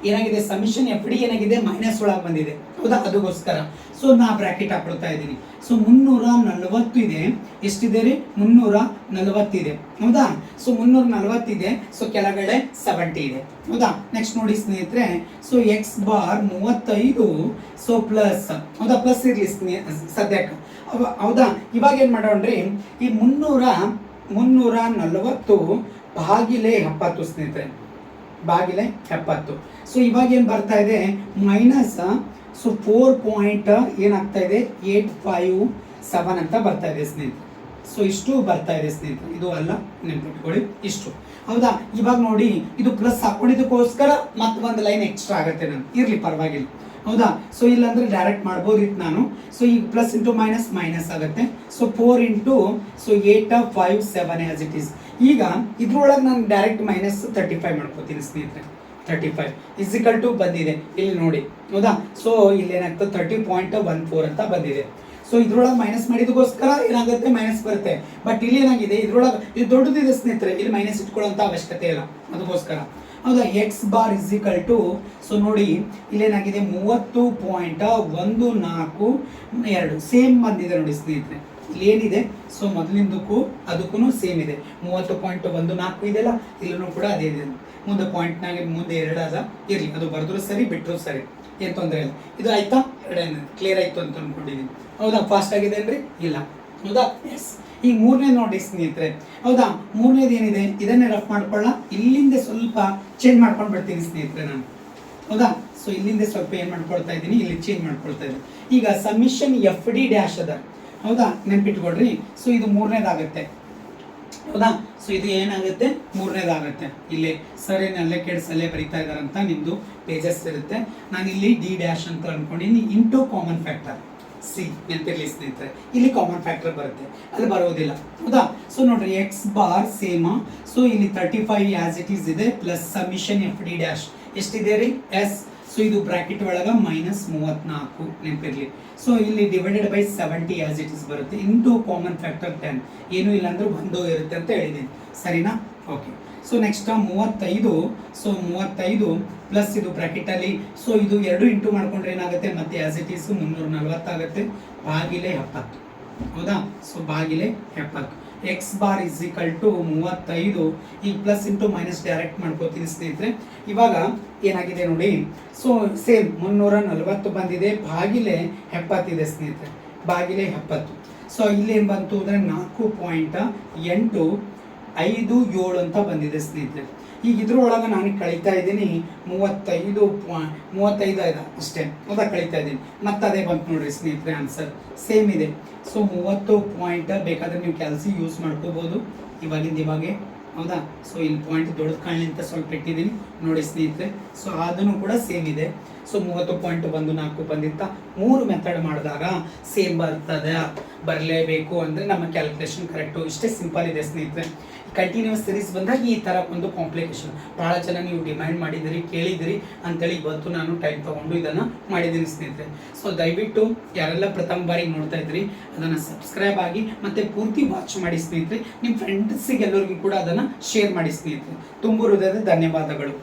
ಏನಾಗಿದೆ? ಸಮಿಷನ್ ಎಫ್ ಡಿ ಏನಾಗಿದೆ? ಮೈನಸ್ ಒಳಗೆ ಬಂದಿದೆ. ಹೌದಾ? ಅದಕ್ಕೋಸ್ಕರ ಸೊ ನಾ ಬ್ರಾಕೆಟ್ ಹಾಕೊಳ್ತಾ ಇದ್ದೀನಿ. ಸೊ ಮುನ್ನೂರ ನಲವತ್ತು ಇದೆ. ಎಷ್ಟಿದೆ ರೀ? ಮುನ್ನೂರ ನಲವತ್ತಿದೆ. ಹೌದಾ? ಸೊ ಮುನ್ನೂರ ನಲವತ್ತಿದೆ. ಸೊ ಕೆಳಗಡೆ ಸೆವೆಂಟಿ ಇದೆ. ಹೌದಾ? ನೆಕ್ಸ್ಟ್ ನೋಡಿ ಸ್ನೇಹಿತರೆ. ಸೊ ಎಕ್ಸ್ ಬಾರ್ ಮೂವತ್ತೈದು. ಸೊ ಪ್ಲಸ್ ಹೌದಾ? ಪ್ಲಸ್ ಇರಲಿ ಸ್ನೇಹ ಸದ್ಯಕ್ಕೆ. ಹೌದಾ? ಇವಾಗ ಏನು ಮಾಡೋಣ್ರಿ ಈ ಮುನ್ನೂರ ಮುನ್ನೂರ ನಲವತ್ತು ಬಾಗಿಲೆ ಎಪ್ಪತ್ತು ಸ್ನೇಹಿತರೆ. ಬಾಗಿಲೆ ಎಪ್ಪತ್ತು. ಸೊ ಇವಾಗ ಏನು ಬರ್ತಾ ಇದೆ? ಮೈನಸ್ ಸೊ ಫೋರ್ ಪಾಯಿಂಟ್ ಏನಾಗ್ತಾ ಇದೆ ಏಟ್ ಫೈವ್ ಸೆವೆನ್ ಅಂತ ಬರ್ತಾ ಇದೆ ಸ್ನೇಹಿತರೆ. ಸೊ ಇಷ್ಟು ಬರ್ತಾ ಇದೆ ಸ್ನೇಹಿತರೆ. ಇದು ಅಲ್ಲ, ನೆನ್ಪಿಟ್ಕೊಳ್ಳಿ, ಇಷ್ಟು. ಹೌದಾ? ಇವಾಗ ನೋಡಿ, ಇದು ಪ್ಲಸ್ ಹಾಕೊಂಡಿದ್ದಕ್ಕೋಸ್ಕರ ಮತ್ತೊಂದು ಲೈನ್ ಎಕ್ಸ್ಟ್ರಾ ಆಗುತ್ತೆ ನಾನು ಇರ್ಲಿ, ಪರವಾಗಿಲ್ಲ. ಹೌದಾ? ಸೊ ಇಲ್ಲಾಂದ್ರೆ ಡೈರೆಕ್ಟ್ ಮಾಡ್ಬೋದಿತ್ತು ನಾನು. ಸೊ ಈ ಪ್ಲಸ್ ಇಂಟು ಮೈನಸ್ ಮೈನಸ್ ಆಗುತ್ತೆ. So four into so eight five seven as it is ಈಗ ಇದ್ರೊಳಗೆ ನಾನು ಡೈರೆಕ್ಟ್ ಮೈನಸ್ ತರ್ಟಿ ಫೈವ್ ಮಾಡ್ಕೋತೀನಿ ಸ್ನೇಹಿತರೆ. ತರ್ಟಿ ಫೈವ್ ಇಸಿಕಲ್ ಟು ಬಂದಿದೆ. ಇಲ್ಲಿ ನೋಡಿ. ಹೌದಾ? ಸೊ ಇಲ್ಲಿ ಏನಾಗ್ತದೆ ತರ್ಟಿ ಪಾಯಿಂಟ್ ಒನ್ ಫೋರ್ ಅಂತ ಬಂದಿದೆ. ಸೊ ಇದ್ರೊಳಗೆ ಮೈನಸ್ ಮಾಡಿದಕ್ಕೋಸ್ಕರ ಏನಾಗುತ್ತೆ? ಮೈನಸ್ ಬರುತ್ತೆ. ಬಟ್ ಇಲ್ಲಿ ಏನಾಗಿದೆ? ಇದ್ರೊಳಗೆ, ಇದು ದೊಡ್ಡದಿದೆ ಸ್ನೇಹಿತರೆ. ಇಲ್ಲಿ ಮೈನಸ್ ಇಟ್ಕೊಳ್ಳೋಂಥ ಅವಶ್ಯಕತೆ ಇಲ್ಲ. ಅದಕ್ಕೋಸ್ಕರ. ಹೌದಾ? X bar is equal to so ನೋಡಿ, ಇಲ್ಲೇನಾಗಿದೆ? ಮೂವತ್ತು ಪಾಯಿಂಟ್ ಒಂದು ನಾಲ್ಕು ಎರಡು. ಸೇಮ್ ಬಂದಿದೆ ನೋಡಿ ಸ್ನೇಹಿತರೆ. ಇಲ್ಲಿ ಏನಿದೆ? ಸೊ ಮೊದಲಿಂದಕ್ಕೂ ಅದಕ್ಕೂ ಸೇಮ್ ಇದೆ. ಮೂವತ್ತು ಪಾಯಿಂಟ್ ಒಂದು ನಾಲ್ಕು ಇದೆಯಲ್ಲ? ಇಲ್ಲೂ ಕೂಡ ಅದೇ ಇದೆ. ಮುಂದೆ ಪಾಯಿಂಟ್ನಾಗ ಮುಂದೆ ಎರಡು ಅದ ಇರಲಿ. ಅದು ಬರೆದ್ರು ಸರಿ ಬಿಟ್ಟರು ಸರಿ. ಏನು ತೊಂದರೆ ಇಲ್ಲ. ಇದು ಆಯ್ತಾ? ಎರಡನೇ ಕ್ಲಿಯರ್ ಆಯ್ತು ಅಂತ ಅಂದ್ಕೊಂಡಿದ್ದೀನಿ ಹೌದಾ? ಫಾಸ್ಟ್ ಆಗಿದೆ ಅಲ್ರಿ ಇಲ್ಲ. ಹೌದಾ? ಎಸ್ ಈಗ ಮೂರನೇ ನೋಡಿ ಸ್ನೇಹಿತರೆ. ಹೌದಾ? ಮೂರನೇದು ಏನಿದೆ? ಇದನ್ನೇ ರಫ್ ಮಾಡ್ಕೊಳ್ಳ. ಇಲ್ಲಿಂದ ಸ್ವಲ್ಪ ಚೇಂಜ್ ಮಾಡ್ಕೊಂಡು ಬಿಡ್ತೀನಿ ಸ್ನೇಹಿತರೆ ನಾನು. ಹೌದಾ? ಸೊ ಇಲ್ಲಿಂದ ಸ್ವಲ್ಪ ಏನು ಮಾಡ್ಕೊಳ್ತಾ ಇದ್ದೀನಿ? ಇಲ್ಲಿ ಚೇಂಜ್ ಮಾಡ್ಕೊಳ್ತಾ ಇದ್ದೀನಿ. ಈಗ ಸಬ್ಮಿಷನ್ ಎಫ್ ಡಿ ಡ್ಯಾಶ್ ಅದ. ಹೌದಾ? ನೆನ್ಪಿಟ್ಕೊಡ್ರಿ ಸೊ ಇದು ಮೂರನೇದಾಗತ್ತೆ. ಹೌದಾ? ಸೊ ಇದು ಏನಾಗುತ್ತೆ? ಮೂರನೇದಾಗುತ್ತೆ. ಇಲ್ಲಿ ಸರ್ ಏನು ಅಲ್ಲೇ ಅಲ್ಲೇ ಬರೀತಾ ಇದಾರಂತ ನಿಮ್ದು ಪೇಜಸ್ ಇರುತ್ತೆ. ನಾನು ಇಲ್ಲಿ ಡಿ ಡ್ಯಾಶ್ ಅಂತ ಅನ್ಕೊಂಡಿನಿ ಇಂಟು ಕಾಮನ್ ಫ್ಯಾಕ್ಟರ್ ಸಿ ನೆನಪಿರ್ಲಿ ಸ್ನೇಹಿತರೆ. ಇಲ್ಲಿ ಕಾಮನ್ ಫ್ಯಾಕ್ಟರ್ ಬರುತ್ತೆ. ಅಲ್ಲಿ ಬರೋದಿಲ್ಲ. ಹೌದಾ? ಸೊ ನೋಡ್ರಿ ಎಕ್ಸ್ ಬಾರ್ ಸೇಮ ಸೊ ಇಲ್ಲಿ thirty five as it is ಇದೆ plus summation f d dash ಎಷ್ಟಿದೆ ರೀ? ಎಸ್ ಸೊ ಇದು ಬ್ರಾಕೆಟ್ ಒಳಗ ಮೈನಸ್ ಮೂವತ್ನಾಲ್ಕು ನೆನಪಿರ್ಲಿ ಸೊ ಇಲ್ಲಿ divided by seventy as it is ಬರುತ್ತೆ. ಇಂಟು ಕಾಮನ್ ಫ್ಯಾಕ್ಟರ್ ಟೆನ್ ಏನೂ ಇಲ್ಲ ಬಂದೋ ಇರುತ್ತೆ ಅಂತ ಹೇಳಿದ್ದೀನಿ ಸರಿನಾ? ಓಕೆ ಸೊ ನೆಕ್ಸ್ಟ್ ಮೂವತ್ತೈದು. ಸೊ ಮೂವತ್ತೈದು ಪ್ಲಸ್ ಇದು ಬ್ರಾಕೆಟಲ್ಲಿ ಸೊ ಇದು ಎರಡು ಇಂಟು ಮಾಡ್ಕೊಂಡ್ರೆ ಏನಾಗುತ್ತೆ? ಮತ್ತೆ ಆಸ್ ಇಟ್ ಈಸ್ ಮುನ್ನೂರ ನಲವತ್ತಾಗುತ್ತೆ ಬಾಗಿಲೆ ಎಪ್ಪತ್ತು. ಹೌದಾ? ಸೊ ಬಾಗಿಲೆ ಎಪ್ಪತ್ತು. X bar is equal to ಮೂವತ್ತೈದು. ಈಗ ಪ್ಲಸ್ ಇಂಟು ಮೈನಸ್ ಡೈರೆಕ್ಟ್ ಮಾಡ್ಕೋತೀನಿ ಸ್ನೇಹಿತರೆ. ಇವಾಗ ಏನಾಗಿದೆ ನೋಡಿ. ಸೊ ಸೇಮ್ ಮುನ್ನೂರ ನಲವತ್ತು ಬಂದಿದೆ. ಬಾಗಿಲೆ ಹೆಪ್ಪತ್ತಿದೆ ಸ್ನೇಹಿತರೆ. ಬಾಗಿಲೆ ಹೆಪ್ಪತ್ತು ಸೊ ಇಲ್ಲಿ ಏನು ಬಂತು ಅಂದರೆ ನಾಲ್ಕು ಪಾಯಿಂಟ್ ಎಂಟು ಐದು ಏಳು ಅಂತ ಬಂದಿದೆ ಸ್ನೇಹಿತರೆ. ಈಗ ಇದ್ರೊಳಗೆ ನಾನು ಕಳೀತಾ ಇದ್ದೀನಿ. ಮೂವತ್ತೈದು ಪಾಯಿಂಟ್ ಮೂವತ್ತೈದು ಇದೆ ಅಷ್ಟೇ. ಅದ ಕಳೀತಾ ಇದ್ದೀನಿ. ಮತ್ತೆ ಅದೇ ಬಂತು ನೋಡ್ರಿ ಸ್ನೇಹಿತರೆ ಆನ್ಸರ್ ಸೇಮ್ ಇದೆ. ಸೊ ಮೂವತ್ತು ಪಾಯಿಂಟ್ ಬೇಕಾದ್ರೆ ನೀವು ಕೆಲಸ ಯೂಸ್ ಮಾಡ್ಕೋಬೋದು. ಇವಾಗಿಂದ ಇವಾಗೆ ಹೌದಾ? ಸೊ ಇಲ್ಲಿ ಪಾಯಿಂಟ್ ದೊಡ್ಡ ಕಾಣಲಿ ಅಂತ ಸ್ವಲ್ಪ ಇಟ್ಟಿದ್ದೀನಿ. ನೋಡಿ ಸ್ನೇಹಿತರೆ ಸೊ ಅದನ್ನು ಕೂಡ ಸೇಮ್ ಇದೆ. ಸೊ ಮೂವತ್ತು ಪಾಯಿಂಟ್ ಒಂದು ನಾಲ್ಕು ಬಂದಿತ್ತ? ಮೂರು ಮೆಥಡ್ ಮಾಡಿದಾಗ ಸೇಮ್ ಬರ್ತದೆ. ಬರಲೇಬೇಕು ಅಂದರೆ ನಮ್ಮ ಕ್ಯಾಲ್ಕುಲೇಷನ್ ಕರೆಕ್ಟು ಇಷ್ಟೇ ಸಿಂಪಲ್ ಇದೆ ಸ್ನೇಹಿತರೆ. ಕಂಟಿನ್ಯೂಸ್ ಸಿರೀಸ್ ಬಂದಾಗ ಈ ಥರ ಒಂದು ಕಾಂಪ್ಲಿಕೇಶನ್ ಭಾಳ ಜನ ನೀವು ಡಿಮ್ಯಾಂಡ್ ಮಾಡಿದಿರಿ ಕೇಳಿದಿರಿ ಅಂತೇಳಿ ಇವತ್ತು ನಾನು ಟೈಮ್ ತೊಗೊಂಡು ಇದನ್ನು ಮಾಡಿದ್ದೀನಿ ಸ್ನೇಹಿತರೆ. ಸೊ ದಯವಿಟ್ಟು ಯಾರೆಲ್ಲ ಪ್ರಥಮ ಬಾರಿಗೆ ನೋಡ್ತಾ ಇದ್ರಿ ಅದನ್ನು ಸಬ್ಸ್ಕ್ರೈಬ್ ಆಗಿ ಮತ್ತು ಪೂರ್ತಿ ವಾಚ್ ಮಾಡಿ ಸ್ನೇಹಿತರೆ. ನಿಮ್ಮ ಫ್ರೆಂಡ್ಸಿಗೆ ಎಲ್ಲರಿಗೂ ಕೂಡ ಅದನ್ನು ಶೇರ್ ಮಾಡಿ ಸ್ನೇಹಿತರೆ. ತುಂಬ ಹೃದಯದ ಧನ್ಯವಾದಗಳು.